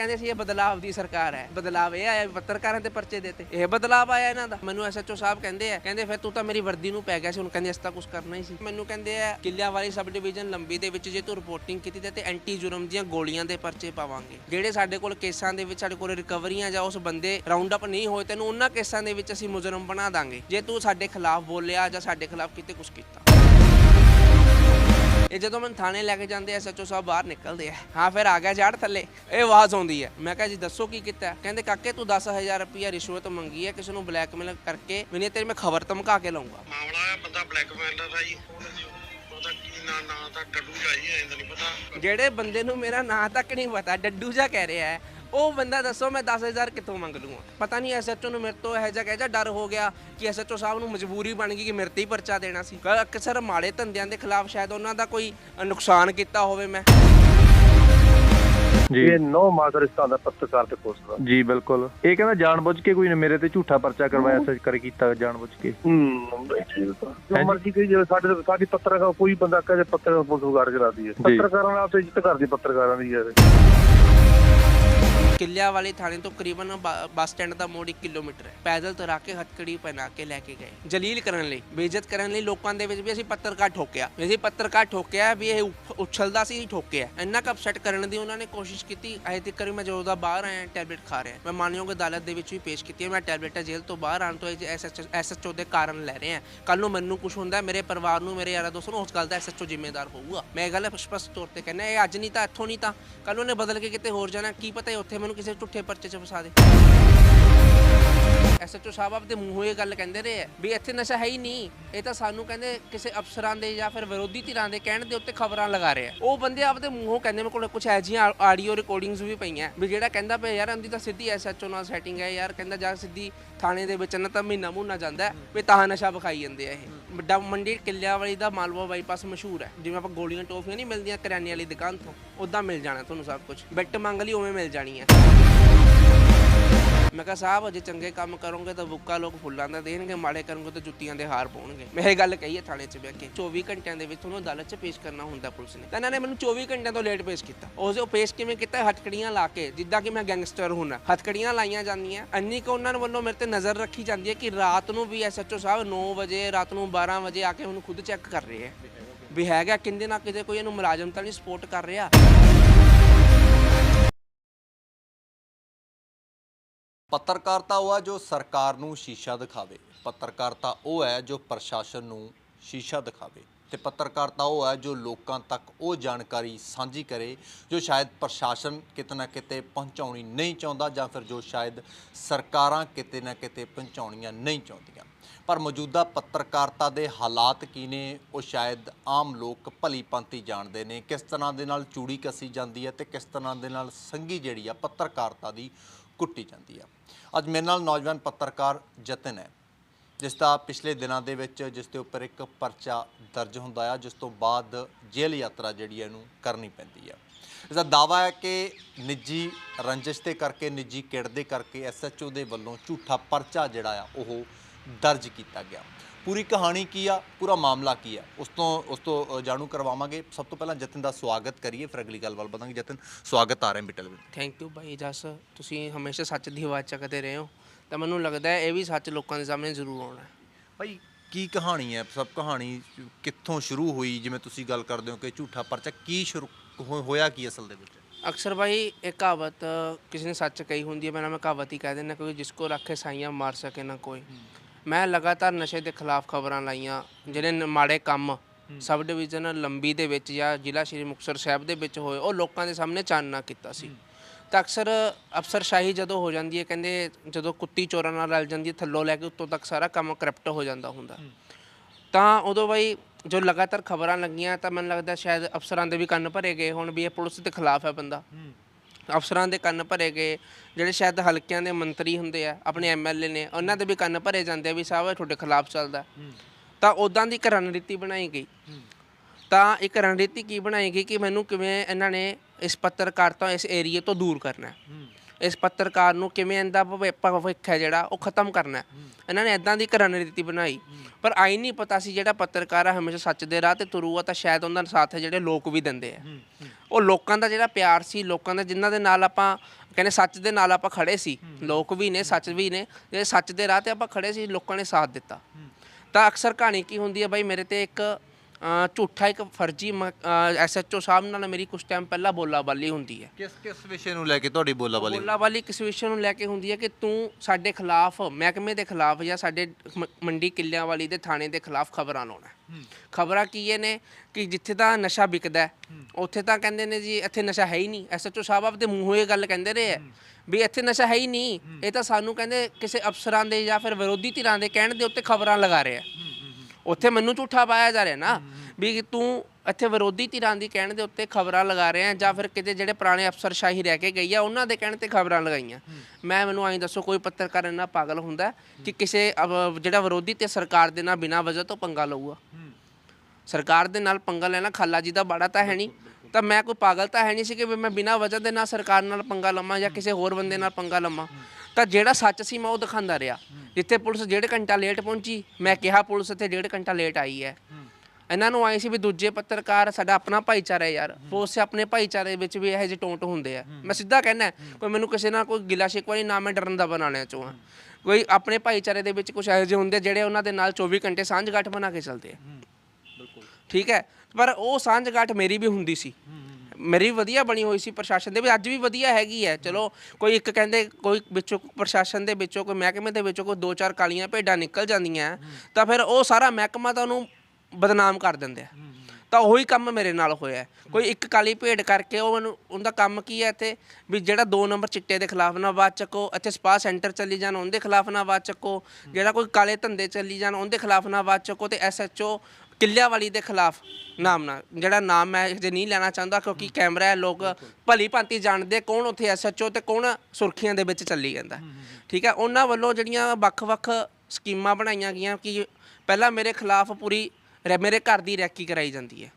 ਕਹਿੰਦੇ ਸੀ ਇਹ ਬਦਲਾਵ ਦੀ ਸਰਕਾਰ ਹੈ। ਬਦਲਾਵ ਇਹ ਆਇਆ ਪੱਤਰਕਾਰਾਂ ਤੇ ਪਰਚੇ ਦੇਤੇ ਇਹ ਬਦਲਾਵ ਆਇਆ ਇਹਨਾਂ ਦਾ। ਮੈਨੂੰ ਐਸਐਚਓ ਸਾਹਿਬ ਕਹਿੰਦੇ ਆ, ਕਹਿੰਦੇ ਫਿਰ ਤੂੰ ਤਾਂ ਮੇਰੀ ਵਰਦੀ ਨੂੰ ਪੈ ਗਿਆ ਸੀ, ਹੁਣ ਕਹਿੰਦੇ ਅਸੀਂ ਕੁਝ ਕਰਨਾ ਹੀ ਸੀ। ਮੈਨੂੰ ਕਹਿੰਦੇ ਆ ਕਿੱਲਿਆਂ ਵਾਲੀ ਸਬ ਡਿਵੀਜ਼ਨ ਲੰਬੀ ਦੇ ਵਿੱਚ ਜੇ ਤੂੰ ਰਿਪੋਰਟਿੰਗ ਕੀਤੀ ਤੇ ਤੇ ਐਂਟੀ ਜੁਰਮ ਦੀਆਂ ਗੋਲੀਆਂ ਦੇ ਪਰਚੇ ਪਾਵਾਂਗੇ। ਜਿਹੜੇ ਸਾਡੇ ਕੋਲ ਕੇਸਾਂ ਦੇ ਵਿੱਚ ਸਾਡੇ ਕੋਲ ਰਿਕਵਰੀਆਂ ਜਾਂ ਉਸ ਬੰਦੇ ਰਾਉਂਡ ਅਪ ਨਹੀਂ ਹੋਏ, ਤੈਨੂੰ ਉਹਨਾਂ ਕੇਸਾਂ ਦੇ ਵਿੱਚ ਅਸੀਂ ਮੁਜਰਮ ਬਣਾ ਦਾਂਗੇ। ਜੇ ਤੂੰ ਸਾਡੇ ਖਿਲਾਫ ਬੋਲਿਆ ਜਾਂ ਸਾਡੇ ਖਿਲਾਫ ਕਿਤੇ ਕੁਝ ਕੀਤਾ। ਇਹ ਜਦੋਂ ਮੈਨੂੰ ਥਾਣੇ ਲੈ ਕੇ ਜਾਂਦੇ ਐਸਐਚਓ ਸਾਹਿਬ ਬਾਹਰ ਨਿਕਲਦੇ ਆ। ਹਾਂ ਫਿਰ ਆ ਗਿਆ ਝਾੜ ਥੱਲੇ। ਇਹ ਆਵਾਜ਼ ਆਉਂਦੀ ਹੈ ਮੈਂ ਕਿਹਾ ਜੀ ਦੱਸੋ ਕੀ ਕੀਤਾ? ਕਹਿੰਦੇ ਕਾਕੇ ਤੂੰ 10000 ਰੁਪਇਆ ਰਿਸ਼ਵਤ ਮੰਗੀ ਹੈ ਕਿਸੇ ਨੂੰ ਬਲੈਕਮੇਲ ਕਰਕੇ ਮੈਨੇ ਤੇਰੇ ਮੈਂ ਖਬਰ ਧਮਕਾ ਕੇ ਲਾਉਂਗਾ ਮਾਮਲਾ ਹੈ ਬੰਦਾ ਬਲੈਕਮੇਲਰ ਆ ਜੀ। ਉਹਦਾ ਕੀ ਨਾਂ ਨਾਂ ਤਾਂ ਡੱਡੂ ਜਾਈ ਐਂ ਤਾਂ ਨਹੀਂ ਪਤਾ। ਜਿਹੜੇ ਬੰਦੇ ਨੂੰ ਮੇਰਾ ਨਾਂ ਤੱਕ ਨਹੀਂ ਪਤਾ ਡੱਡੂ ਜਾ ਕਹਿ ਰਿਹਾ ਹੈ। ਉਹ ਬੰਦਾ ਦੱਸੋ ਮੈਂ 10000 ਕਿੱਥੋਂ ਮੰਗ ਲੂੰਗਾ? ਪਤਾ ਨਹੀਂ ਐਸਐਚਓ ਨੂੰ ਮੇਰੇ ਤੋਂ ਇਹੋ ਜਿਹਾ ਕਹਿ ਜਾ ਡਰ ਹੋ ਗਿਆ ਕਿ ਐਸਐਚਓ ਸਾਹਿਬ ਨੂੰ ਮਜਬੂਰੀ ਬਣ ਗਈ ਕਿ ਮੇਰੇ ਤੇ ਹੀ ਪਰਚਾ ਦੇਣਾ ਸੀ। ਅਕਸਰ ਮਾੜੇ ਧੰਦਿਆਂ ਦੇ ਖਿਲਾਫ ਸ਼ਾਇਦ ਉਹਨਾਂ ਦਾ ਕੋਈ ਨੁਕਸਾਨ ਕੀਤਾ ਹੋਵੇ ਮੈਂ। ਜੀ। ਇਹ ਨੋ ਮਾਸ ਰਿਸ਼ਤਾ ਦਾ ਪੱਤਰਕਾਰ ਤੇ ਪੋਸਟ ਦਾ। ਜੀ ਬਿਲਕੁਲ। ਇਹ ਕਹਿੰਦਾ ਜਾਣਬੁੱਝ ਕੇ ਕੋਈ ਨੇ ਮੇਰੇ ਤੇ ਝੂਠਾ ਪਰਚਾ ਕਰਵਾਇਆ ਸੱਚ ਕਰ ਕੀਤਾ ਜਾਣਬੁੱਝ ਕੇ। ਹੂੰ ਜੋ ਮਰਜ਼ੀ ਕਹੀ ਜਾਵੇ ਸਾਡੇ ਸਾਡੀ ਪੱਤਰਕਾਰ ਕੋਈ ਬੰਦਾ ਕਹੇ ਪੱਤਰਕਾਰ ਪੁਲਿਸ ਵਿਗਾੜ ਕੇ ਹੈ ਪੱਤਰਕਾਰਾਂ ਨਾਲ ਤੇ ਇੱਜ਼ਤ ਕਰਦੀ ਪੱਤਰਕਾਰਾਂ ਦੀ ਯਾਰ। ਕਿੱਲਿਆਂ ਵਾਲੇ ਥਾਣੇ ਤੋਂ ਕਰੀਬਨ ਬੱਸ ਸਟੈਂਡ ਦਾ ਮੋੜ 1 ਕਿਲੋਮੀਟਰ ਹੈ। ਪੈਦਲ ਤੁਰਾ ਕੇ ਹੱਥਕੜੀ ਪਹਿਨਾ ਕੇ ਲੈ ਕੇ ਗਏ। ਜਲੀਲ ਕਰਨ ਲਈ, ਬੇਇੱਜ਼ਤ ਕਰਨ ਲਈ ਲੋਕਾਂ ਦੇ ਵਿੱਚ ਵੀ ਅਸੀਂ ਪੱਤਰਕਾਰ ਠੋਕਿਆ। ਵੀ ਅਸੀਂ ਪੱਤਰਕਾਰ ਠੋਕਿਆ ਵੀ ਇਹ ਉਛਲਦਾ ਸੀ, ਠੋਕਿਆ। ਇੰਨਾ ਕੁ ਅਪਸੈਟ ਕਰਨ ਦੀ ਉਹਨਾਂ ਨੇ ਕੋਸ਼ਿਸ਼ ਕੀਤੀ। ਅਜੇ ਤੱਕ ਮੈਂ ਜਦੋਂ ਦਾ ਬਾਹਰ ਆਇਆ, ਟੈਬਲੇਟ ਖਾ ਰਿਹਾ। ਮੈਂ ਮਾਨਯੋਗ ਅਦਾਲਤ ਦੇ ਵਿੱਚ ਵੀ ਪੇਸ਼ ਕੀਤੀ ਮੈਂ ਟੈਬਲੇਟਾਂ ਜੇਲ੍ਹ ਤੋਂ ਬਾਹਰ ਆਉਣ ਤੋਂ ਐਸਐਚਓ ਦੇ ਕਾਰਨ ਲੈ ਰਹੇ ਹਾਂ। ਕੱਲ ਨੂੰ ਮੈਨੂੰ ਕੁਝ ਹੁੰਦਾ ਮੇਰੇ ਪਰਿਵਾਰ ਨੂੰ, ਮੇਰੇ ਯਾਰਾਂ ਦੋਸਤਾਂ ਨੂੰ ਉਸ ਗੱਲ ਦਾ ਐਸਐਚਓ ਜ਼ਿੰਮੇਦਾਰ ਹੋਊਗਾ। ਮੈਂ ਇਹ ਗੱਲ ਸਪਸ਼ਟ ਤੌਰ ਤੇ ਕਹਿੰਦਾ, ਇਹ ਅੱਜ ਨਹੀਂ ਤਾਂ ਇੱਥੋਂ ਨਹੀਂ ਤਾਂ। ਕੱਲ ਉਹਨੇ ਬਦਲ ਕੇ ਕਿਤੇ ਹੋਰ ਜਾਣਾ। ਕੀ ਪਤਾ ਇਹ ਉੱਥੇ ਮੈਨੂੰ ਕਿਸੇ ਝੁੱਠੇ ਪਰਚੇ 'ਚ ਫਸਾ ਦੇ। ਐਸਐਚਓ ਸਾਹਿਬ ਆਪਦੇ ਮੂੰਹੋਂ ਇਹ ਗੱਲ ਕਹਿੰਦੇ ਰਹੇ ਆ, ਵੀ ਇੱਥੇ ਨਸ਼ਾ ਹੈ ਹੀ ਨਹੀਂ। ਇਹ ਤਾਂ ਸਾਨੂੰ ਕਹਿੰਦੇ ਕਿਸੇ ਅਫਸਰਾਂ ਦੇ ਜਾਂ ਫਿਰ ਵਿਰੋਧੀ ਧਿਰਾਂ ਦੇ ਕਹਿਣ ਦੇ ਉੱਤੇ ਖਬਰਾਂ ਲਗਾ ਰਹੇ ਆ। ਉਹ ਬੰਦੇ ਆਪਦੇ ਮੂੰਹੋਂ ਕਹਿੰਦੇ ਮੇਰੇ ਕੋਲ ਕੁਝ ਐਜੀਆਂ ਆਡੀਓ ਰਿਕਾਰਡਿੰਗਸ ਵੀ ਪਈਆਂ। ਵੀ ਜਿਹੜਾ ਕਹਿੰਦਾ ਪਿਆ ਯਾਰ ਅੰਦੀ ਤਾਂ ਸਿੱਧੀ ਐਸਐਚਓ ਨਾਲ ਸੈਟਿੰਗ ਹੈ ਯਾਰ, ਕਹਿੰਦਾ ਜਾ ਸਿੱਧੀ ਥਾਣੇ ਦੇ ਵਿੱਚ ਨਾ ਤਾਂ ਮਹੀਨਾ ਮੂਨਾ ਜਾਂਦਾ ਵੀ ਤਾਂ ਨਸ਼ਾ ਵਿਖਾਈ ਜਾਂਦੇ ਆ ਇਹ। ਵੱਡਾ ਮੰਡੀ ਕਿੱਲਿਆਂ ਵਾਲੀ ਦਾ ਮਾਲਵਾ ਬਾਈਪਾਸ ਮਸ਼ਹੂਰ ਹੈ। ਜਿਵੇਂ ਆਪਾਂ ਗੋਲੀਆਂ ਟੋਫੀਆਂ ਨਹੀਂ ਮਿਲਦੀਆਂ, ਕਰਿਆਨੇ ਵਾਲੀ ਦੁਕਾਨ ਤੋਂ ਉਦਾਂ ਮਿਲ ਜਾਣਾ ਤੁਹਾਨੂੰ ਸਭ ਕੁਝ ਬਿੱਟ ਮੰਗ ਲਈ ਉਵੇਂ ਮਿਲ ਜਾਣੀ ਹੈ। ਮੈਂ ਕਿਹਾ, ਸਾਹਿਬ ਅਜੇ ਚੰਗੇ ਕੰਮ ਕਰੋਗੇ ਤਾਂ ਬੁੱਕਾ ਲੋਕ ਫੁੱਲਾਂ ਦਾ ਦੇਣਗੇ, ਮਾੜੇ ਕਰੋਗੇ ਤਾਂ ਜੁੱਤੀਆਂ ਦੇ ਹਾਰ ਪਾਉਣਗੇ। ਮੈਂ ਇਹ ਗੱਲ ਕਹੀ ਹੈ ਥਾਣੇ 'ਚ ਬਹਿ ਕੇ। 24 ਘੰਟਿਆਂ ਦੇ ਵਿੱਚ ਤੁਹਾਨੂੰ ਅਦਾਲਤ 'ਚ ਪੇਸ਼ ਕਰਨਾ ਹੁੰਦਾ ਪੁਲਿਸ ਨੇ। ਤਾਂ ਇਹਨਾਂ ਨੇ ਮੈਨੂੰ 24 ਘੰਟਿਆਂ ਤੋਂ ਲੇਟ ਪੇਸ਼ ਕੀਤਾ। ਉਸ ਉਹ ਪੇਸ਼ ਕਿਵੇਂ ਕੀਤਾ ਹੱਥਕੜੀਆਂ ਲਾ ਕੇ, ਜਿੱਦਾਂ ਕਿ ਮੈਂ ਗੈਂਗਸਟਰ ਹੁਣਾ, ਹੱਥਕੜੀਆਂ ਲਾਈਆਂ ਜਾਂਦੀਆਂ। ਅੰਨੀ ਕਿ ਉਹਨਾਂ ਵੱਲੋਂ ਮੇਰੇ ਤੇ ਨਜ਼ਰ ਰੱਖੀ ਜਾਂਦੀ ਹੈ ਕਿ ਰਾਤ ਨੂੰ ਵੀ ਐਸਐਚਓ ਸਾਹਿਬ 9 ਵਜੇ, ਰਾਤ ਨੂੰ 12 ਵਜੇ ਆ ਕੇ ਉਹਨੂੰ ਖੁਦ ਚੈੱਕ ਕਰ ਰਹੇ ਹੈ। ਵੀ ਹੈਗਾ ਕਿੰਦੇ ਨਾ ਕਿਤੇ ਕੋਈ ਇਹਨੂੰ ਮੁਲਾਜ਼ਮ ਤਾਂ ਨਹੀਂ ਸਪੋਰਟ ਕਰ ਰਿਹਾ। ਪੱਤਰਕਾਰਤਾ ਉਹ ਹੈ ਜੋ ਸਰਕਾਰ ਨੂੰ ਸ਼ੀਸ਼ਾ ਦਿਖਾਵੇ। ਪੱਤਰਕਾਰਤਾ ਉਹ ਹੈ ਜੋ ਪ੍ਰਸ਼ਾਸਨ ਨੂੰ ਸ਼ੀਸ਼ਾ ਦਿਖਾਵੇ ਤੇ ਪੱਤਰਕਾਰਤਾ ਉਹ ਹੈ ਜੋ ਲੋਕਾਂ ਤੱਕ ਉਹ ਜਾਣਕਾਰੀ ਸਾਂਝੀ ਕਰੇ ਜੋ ਸ਼ਾਇਦ ਪ੍ਰਸ਼ਾਸਨ ਕਿਤੇ ਨਾ ਕਿਤੇ ਪਹੁੰਚਾਉਣੀ ਨਹੀਂ ਚਾਹੁੰਦਾ ਜਾਂ ਫਿਰ ਜੋ ਸ਼ਾਇਦ ਸਰਕਾਰਾਂ ਕਿਤੇ ਨਾ ਕਿਤੇ ਪਹੁੰਚਾਉਣੀਆਂ ਨਹੀਂ ਚਾਹੁੰਦੀਆਂ। ਪਰ ਮੌਜੂਦਾ ਪੱਤਰਕਾਰਤਾ ਦੇ ਹਾਲਾਤ ਕੀ ਨੇ? ਉਹ ਸ਼ਾਇਦ ਆਮ ਲੋਕ ਭਲੀ ਪੰਤੀ ਜਾਣਦੇ ਨੇ। ਕਿਸ ਤਰ੍ਹਾਂ ਦੇ ਨਾਲ ਚੂੜੀ ਕੱਸੀ ਜਾਂਦੀ ਹੈ ਤੇ ਕਿਸ ਤਰ੍ਹਾਂ ਦੇ ਨਾਲ ਸੰਗੀ ਜਿਹੜੀ ਆ ਪੱਤਰਕਾਰਤਾ ਦੀ ਕੁੱਟੀ ਜਾਂਦੀ ਆ। ਅੱਜ ਮੇਰੇ ਨਾਲ ਨੌਜਵਾਨ ਪੱਤਰਕਾਰ ਜਤਨ ਹੈ, ਜਿਸ ਦਾ ਪਿਛਲੇ ਦਿਨਾਂ ਦੇ ਵਿੱਚ ਜਿਸ ਦੇ ਉੱਪਰ ਇੱਕ ਪਰਚਾ ਦਰਜ ਹੁੰਦਾ ਆ, ਜਿਸ ਤੋਂ ਬਾਅਦ ਜੇਲ੍ਹ ਯਾਤਰਾ ਜਿਹੜੀ ਹੈ ਇਹਨੂੰ ਕਰਨੀ ਪੈਂਦੀ ਆ। ਇਸ ਦਾ ਦਾਵਾ ਹੈ ਕਿ ਨਿੱਜੀ ਰੰਜਿਸ਼ ਦੇ ਕਰਕੇ, ਨਿੱਜੀ ਕਿੜ ਦੇ ਕਰਕੇ ਐਸਐਚਓ ਦੇ ਵੱਲੋਂ ਝੂਠਾ ਪਰਚਾ ਜਿਹੜਾ ਆ, ਉਹ ਦਰਜ ਕੀਤਾ ਗਿਆ। ਪੂਰੀ ਕਹਾਣੀ ਕੀ ਆ ਪੂਰਾ ਮਾਮਲਾ ਕੀ ਆ? ਉਸ ਤੋਂ ਉਸ ਤੋਂ ਜਾਣੂ ਕਰਵਾਵਾਂਗੇ। ਸਭ ਤੋਂ ਪਹਿਲਾਂ ਜਤਨ ਦਾ ਸਵਾਗਤ ਕਰੀਏ ਫਿਰ ਅਗਲੀ ਗੱਲ ਵੱਲ ਵਧਾਂਗੇ। ਜਤਨ ਸਵਾਗਤ ਆ ਰਿਹਾ ਬਿਟਲ ਵਿੱਚ। ਥੈਂਕ ਯੂ ਭਾਈ ਜਸ। ਤੁਸੀਂ ਹਮੇਸ਼ਾ ਸੱਚ ਦੀ ਆਵਾਜ਼ ਚੱਕਦੇ ਰਹੇ ਹੋ। ਤਾਂ ਮੈਨੂੰ ਲੱਗਦਾ ਹੈ ਇਹ ਵੀ ਸੱਚ ਲੋਕਾਂ ਦੇ ਸਾਹਮਣੇ ਜ਼ਰੂਰ ਆਉਣਾ ਹੈ। ਭਾਈ ਕੀ ਕਹਾਣੀ ਹੈ? ਸਭ ਕਹਾਣੀ ਕਿੱਥੋਂ ਸ਼ੁਰੂ ਹੋਈ? ਜਿਵੇਂ ਤੁਸੀਂ ਗੱਲ ਕਰਦੇ ਹੋ ਕਿ ਝੂਠਾ ਪਰਚਾ ਕੀ ਸ਼ੁਰੂ ਹੋਇਆ ਕੀ ਅਸਲ ਦੇ ਵਿੱਚ? ਅਕਸਰ ਭਾਈ ਇਹ ਕਹਾਵਤ ਕਿਸੇ ਨੇ ਸੱਚ ਕਹੀ ਹੁੰਦੀ ਹੈ ਮੈਂ ਮੈਂ ਕਹਾਵਤ ਹੀ ਕਹਿ ਦਿੰਦਾ ਕਿਉਂਕਿ ਜਿਸ ਕੋ ਰੱਖੇ ਸਾਈਆਂ ਮਾਰ ਸਕੇ ਨਾ ਕੋਈ। ਮੈਂ ਲਗਾਤਾਰ ਨਸ਼ੇ ਦੇ ਖਿਲਾਫ ਖਬਰਾਂ ਲਾਈਆਂ ਜਿਹੜੇ ਨ- ਮਾੜੇ ਕੰਮ ਸਬ ਡਿਵੀਜ਼ਨ ਲੰਬੀ ਦੇ ਵਿੱਚ ਜਾਂ ਜ਼ਿਲ੍ਹਾ ਸ਼੍ਰੀ ਮੁਕਤਸਰ ਸਾਹਿਬ ਦੇ ਵਿੱਚ ਹੋਏ ਉਹ ਲੋਕਾਂ ਦੇ ਸਾਹਮਣੇ ਚਾਨਣਾ ਕੀਤਾ ਸੀ। ਤਾਂ ਅਕਸਰ ਅਫਸਰਸ਼ਾਹੀ ਜਦੋਂ ਹੋ ਜਾਂਦੀ ਹੈ ਕਹਿੰਦੇ ਜਦੋਂ ਕੁੱਤੀ ਚੋਰਾਂ ਨਾਲ ਰਲ ਜਾਂਦੀ ਹੈ ਥੱਲੋਂ ਲੈ ਕੇ ਉੱਤੋਂ ਤੱਕ ਸਾਰਾ ਕੰਮ ਕਰਪਟ ਹੋ ਜਾਂਦਾ ਹੁੰਦਾ। ਤਾਂ ਉਦੋਂ ਬਈ ਜੋ ਲਗਾਤਾਰ ਖਬਰਾਂ ਲੱਗੀਆਂ ਤਾਂ ਮੈਨੂੰ ਲੱਗਦਾ ਸ਼ਾਇਦ ਅਫਸਰਾਂ ਦੇ ਵੀ ਕੰਨ ਭਰੇ ਗਏ ਹੁਣ ਵੀ ਇਹ ਪੁਲਿਸ ਦੇ ਖਿਲਾਫ ਹੈ ਬੰਦਾ। ਅਫਸਰਾਂ ਦੇ ਕੰਨ ਭਰੇ ਗਏ ਜਿਹੜੇ ਸ਼ਾਇਦ ਹਲਕਿਆਂ ਦੇ ਮੰਤਰੀ ਹੁੰਦੇ ਆ ਆਪਣੇ ਐਮਐਲਏ ਨੇ ਉਹਨਾਂ ਦੇ ਵੀ ਕੰਨ ਭਰੇ ਜਾਂਦੇ ਆ ਵੀ ਸਾਹਿਬ ਇਹ ਤੁਹਾਡੇ ਖਿਲਾਫ ਚੱਲਦਾ। ਤਾਂ ਉਦਾਂ ਦੀ ਇੱਕ ਰਣਨੀਤੀ ਬਣਾਈ ਗਈ। ਤਾਂ ਇੱਕ ਰਣਨੀਤੀ ਕੀ ਬਣਾਈ ਗਈ ਕਿ ਮੈਨੂੰ ਕਿਵੇਂ ਇਹਨਾਂ ਨੇ ਇਸ ਪੱਤਰਕਾਰਤਾ ਇਸ ਏਰੀਏ ਤੋਂ ਦੂਰ ਕਰਨਾ ਇਸ ਪੱਤਰਕਾਰ ਨੂੰ ਕਿਵੇਂ ਇਹਦਾ ਭਵਿ- ਭਵਿੱਖ ਹੈ ਜਿਹੜਾ ਉਹ ਖਤਮ ਕਰਨਾ ਹੈ। ਇਹਨਾਂ ਨੇ ਇਦਾਂ ਦੀ ਇੱਕ ਰਣਨੀਤੀ ਬਣਾਈ। ਪਰ ਆਈ ਨਹੀਂ ਪਤਾ ਸੀ ਜਿਹੜਾ ਪੱਤਰਕਾਰ ਆ ਹਮੇਸ਼ਾ ਸੱਚ ਦੇ ਰਾਹ ਤੇ ਤੁਰੂਗਾ ਤਾਂ ਸ਼ਾਇਦ ਉਹਨਾਂ ਦਾ ਸਾਥ ਹੈ ਜਿਹੜੇ ਲੋਕ ਵੀ ਦਿੰਦੇ ਆ। ਉਹ ਲੋਕਾਂ ਦਾ ਜਿਹੜਾ ਪਿਆਰ ਸੀ ਲੋਕਾਂ ਦਾ ਜਿਨ੍ਹਾਂ ਦੇ ਨਾਲ ਆਪਾਂ ਕਹਿੰਦੇ ਸੱਚ ਦੇ ਨਾਲ ਆਪਾਂ ਖੜੇ ਸੀ ਲੋਕ ਵੀ ਨੇ ਸੱਚ ਵੀ ਨੇ ਜੇ ਸੱਚ ਦੇ ਰਾਹ ਤੇ ਆਪਾਂ ਖੜੇ ਸੀ ਲੋਕਾਂ ਨੇ ਸਾਥ ਦਿੱਤਾ। ਤਾਂ ਅਕਸਰ ਕਹਾਣੀ ਕੀ ਹੁੰਦੀ ਹੈ ਬਾਈ ਮੇਰੇ ਤੇ ਇੱਕ ਝੂਠਾ ਇੱਕ ਫਰਜੀ ਐਸਐਚਓ ਸਾਹਿਬ ਨਾਲ ਮੇਰੀ ਕੁਝ ਟਾਈਮ ਪਹਿਲਾਂ ਬੋਲਾਬਾਲੀ ਹੁੰਦੀ ਹੈ। ਕਿਸ ਕਿਸ ਵਿਸ਼ੇ ਨੂੰ ਲੈ ਕੇ ਤੁਹਾਡੀ ਬੋਲਾਬਾਲੀ ਬੋਲਾਬਾਲੀ ਕਿਸ ਵਿਸ਼ੇ ਨੂੰ ਲੈ ਕੇ ਹੁੰਦੀ ਹੈ ਕਿ ਤੂੰ ਸਾਡੇ ਖਿਲਾਫ ਮਹਿਕਮੇ ਦੇ ਖਿਲਾਫ ਜਾਂ ਸਾਡੇ ਮੰਡੀ ਕਿੱਲਿਆਂ ਵਾਲੀ ਦੇ ਥਾਣੇ ਦੇ ਖਿਲਾਫ ਖਬਰਾਂ ਲਾਉਣਾ ਖਬਰਾਂ ਕੀ ਇਹ ਨੇ ਕਿ ਜਿੱਥੇ ਤਾਂ ਨਸ਼ਾ ਵਿਕਦਾ ਉੱਥੇ ਤਾਂ ਕਹਿੰਦੇ ਨੇ ਜੀ ਇੱਥੇ ਨਸ਼ਾ ਹੈ ਹੀ ਨਹੀਂ। ਐਸਐਚਓ ਸਾਹਿਬ ਆਪਦੇ ਮੂੰਹੋਂ ਇਹ ਗੱਲ ਕਹਿੰਦੇ ਰਹੇ ਹੈ ਵੀ ਇੱਥੇ ਨਸ਼ਾ ਹੈ ਹੀ ਨਹੀਂ। ਇਹ ਤਾਂ ਸਾਨੂੰ ਕਹਿੰਦੇ ਕਿਸੇ ਅਫਸਰਾਂ ਦੇ ਜਾਂ ਫਿਰ ਵਿਰੋਧੀ ਧਿਰਾਂ ਦੇ ਕਹਿਣ ਦੇ ਉੱਤੇ ਖਬਰਾਂ ਲਗਾ ਰਹੇ ਆ ਉੱਥੇ ਮੈਨੂੰ ਝੂਠਾ ਪਾਇਆ ਜਾ ਰਿਹਾ ਨਾ ਵੀ ਤੂੰ ਇੱਥੇ ਵਿਰੋਧੀ ਧਿਰਾਂ ਦੀ ਕਹਿਣ ਦੇ ਉੱਤੇ ਖਬਰਾਂ ਲਗਾ ਰਿਹਾ ਜਾਂ ਫਿਰ ਕਿਤੇ ਜਿਹੜੇ ਪੁਰਾਣੇ ਅਫਸਰਸ਼ਾਹੀ ਰਹਿ ਕੇ ਗਈ ਆ ਉਹਨਾਂ ਦੇ ਕਹਿਣ ਤੇ ਖਬਰਾਂ ਲਗਾਈਆਂ। ਮੈਂ ਮੈਨੂੰ ਐਂ ਦੱਸੋ ਕੋਈ ਪੱਤਰਕਾਰ ਇੰਨਾ ਪਾਗਲ ਹੁੰਦਾ ਕਿ ਕਿਸੇ ਜਿਹੜਾ ਵਿਰੋਧੀ ਤੇ ਸਰਕਾਰ ਦੇ ਨਾਲ ਬਿਨਾਂ ਵਜ੍ਹਾ ਤੋਂ ਪੰਗਾ ਲਊਗਾ? ਸਰਕਾਰ ਦੇ ਨਾਲ ਪੰਗਾ ਲੈਣਾ ਖਾਲਾ ਜੀ ਦਾ ਬਾੜਾ ਤਾਂ ਹੈ ਨਹੀਂ। ਤਾਂ ਮੈਂ ਕੋਈ ਪਾਗਲ ਤਾਂ ਹੈ ਨਹੀਂ ਸੀ ਕਿ ਵੀ ਮੈਂ ਬਿਨਾਂ ਵਜ੍ਹਾ ਦੇ ਨਾਲ ਸਰਕਾਰ ਨਾਲ ਪੰਗਾ ਲਵਾਂ ਜਾਂ ਕਿਸੇ ਹੋਰ ਬੰਦੇ ਨਾਲ ਪੰਗਾ ਲਵਾਂ। ਤਾਂ ਜਿਹੜਾ ਸੱਚ ਸੀ ਮੈਂ ਉਹ ਦਿਖਾਉਂਦਾ ਰਿਹਾ। ਜਿੱਥੇ ਪੁਲਿਸ ਡੇਢ ਘੰਟਾ ਲੇਟ ਪਹੁੰਚੀ ਮੈਂ ਕਿਹਾ ਪੁਲਿਸ ਇੱਥੇ ਡੇਢ ਘੰਟਾ ਲੇਟ ਆਈ ਹੈ। ਇਹਨਾਂ ਨੂੰ ਆਏ ਸੀ ਵੀ ਦੂਜੇ ਪੱਤਰਕਾਰ ਸਾਡਾ ਆਪਣਾ ਭਾਈਚਾਰਾ ਯਾਰ। ਪੁਲਿਸ ਆਪਣੇ ਭਾਈਚਾਰੇ ਵਿੱਚ ਵੀ ਇਹੋ ਜਿਹੇ ਟੋਂਟ ਹੁੰਦੇ ਆ। ਮੈਂ ਸਿੱਧਾ ਕਹਿਣਾ ਕੋਈ ਮੈਨੂੰ ਕਿਸੇ ਨਾਲ ਕੋਈ ਗਿਲਾ ਸ਼ਿਕਵਾ ਨਹੀਂ ਨਾ ਮੈਂ ਡਰਨ ਦਾ ਬਣਾਉਣਾ ਚਾਹਾਂ। ਕੋਈ ਆਪਣੇ ਭਾਈਚਾਰੇ ਦੇ ਵਿੱਚ ਕੁਝ ਇਹੋ ਜਿਹੇ ਹੁੰਦੇ ਜਿਹੜੇ ਉਹਨਾਂ ਦੇ ਨਾਲ 24 ਘੰਟੇ ਸਾਂਝ ਗੱਠ ਬਣਾ ਕੇ ਚੱਲਦੇ ਆ। ਠੀਕ ਹੈ? ਪਰ ਉਹ ਸਾਂਝ ਗਾਠ ਮੇਰੀ ਵੀ ਹੁੰਦੀ ਸੀ। ਮੇਰੀ ਵੀ ਵਧੀਆ ਬਣੀ ਹੋਈ ਸੀ ਪ੍ਰਸ਼ਾਸਨ ਦੇ ਵੀ ਅੱਜ ਵੀ ਵਧੀਆ ਹੈਗੀ ਹੈ। ਚਲੋ, ਕੋਈ ਇੱਕ ਕਹਿੰਦੇ, ਕੋਈ ਵਿੱਚੋਂ ਪ੍ਰਸ਼ਾਸਨ ਦੇ ਵਿੱਚੋਂ, ਕੋਈ ਮਹਿਕਮੇ ਦੇ ਵਿੱਚੋਂ ਕੋਈ ਦੋ ਚਾਰ ਕਾਲੀਆਂ ਭੇਡਾਂ ਨਿਕਲ ਜਾਂਦੀਆਂ, ਤਾਂ ਫਿਰ ਉਹ ਸਾਰਾ ਮਹਿਕਮਾ ਤਾਂ ਉਹਨੂੰ ਬਦਨਾਮ ਕਰ ਦਿੰਦੇ ਆ। ਤਾਂ ਉਹੀ ਕੰਮ ਮੇਰੇ ਨਾਲ ਹੋਇਆ। ਕੋਈ ਇੱਕ ਕਾਲੀ ਭੇਡ ਕਰਕੇ ਉਹ ਮੈਨੂੰ, ਉਹਦਾ ਕੰਮ ਕੀ ਹੈ ਇੱਥੇ? ਵੀ ਜਿਹੜਾ 2 ਨੰਬਰ ਚਿੱਟੇ ਦੇ ਖਿਲਾਫ ਨਾ ਆਵਾਜ਼ ਚੱਕੋ, ਇੱਥੇ ਸਪਾ ਸੈਂਟਰ ਚੱਲੀ ਜਾਣ, ਉਹਦੇ ਖਿਲਾਫ ਨਾ ਆਵਾਜ਼ ਚੱਕੋ। ਜਿਹੜਾ ਕੋਈ ਕਾਲੇ ਧੰਦੇ ਚੱਲੀ ਜਾਣ, ਉਹਦੇ ਖਿਲਾਫ ਨਾ ਆਵਾਜ਼ ਚੱਕੋ ਤੇ ਐਸਐਚਓ ਕਿੱਲਿਆਂ ਵਾਲੀ ਦੇ ਖਿਲਾਫ। ਨਾਮ ਨਾ ਜਿਹੜਾ ਨਾਮ ਮੈਂ ਜੇ ਨਹੀਂ ਲੈਣਾ ਚਾਹੁੰਦਾ ਕਿਉਂਕਿ ਕੈਮਰਾ ਹੈ ਲੋਕ ਭਲੀ ਭਾਂਤੀ ਜਾਣਦੇ ਕੌਣ ਉੱਥੇ ਐਸਐਚਓ ਤੇ ਕੌਣ ਸੁਰਖੀਆਂ ਦੇ ਵਿੱਚ ਚੱਲੀ ਜਾਂਦਾ। ਠੀਕ ਹੈ ਉਹਨਾਂ ਵੱਲੋਂ ਜਿਹੜੀਆਂ ਵੱਖ-ਵੱਖ ਸਕੀਮਾਂ ਬਣਾਈਆਂ ਗਈਆਂ ਕਿ ਪਹਿਲਾਂ ਮੇਰੇ ਖਿਲਾਫ ਪੂਰੀ ਮੇਰੇ ਘਰ ਦੀ ਰੈਕੀ ਕਰਾਈ ਜਾਂਦੀ ਹੈ।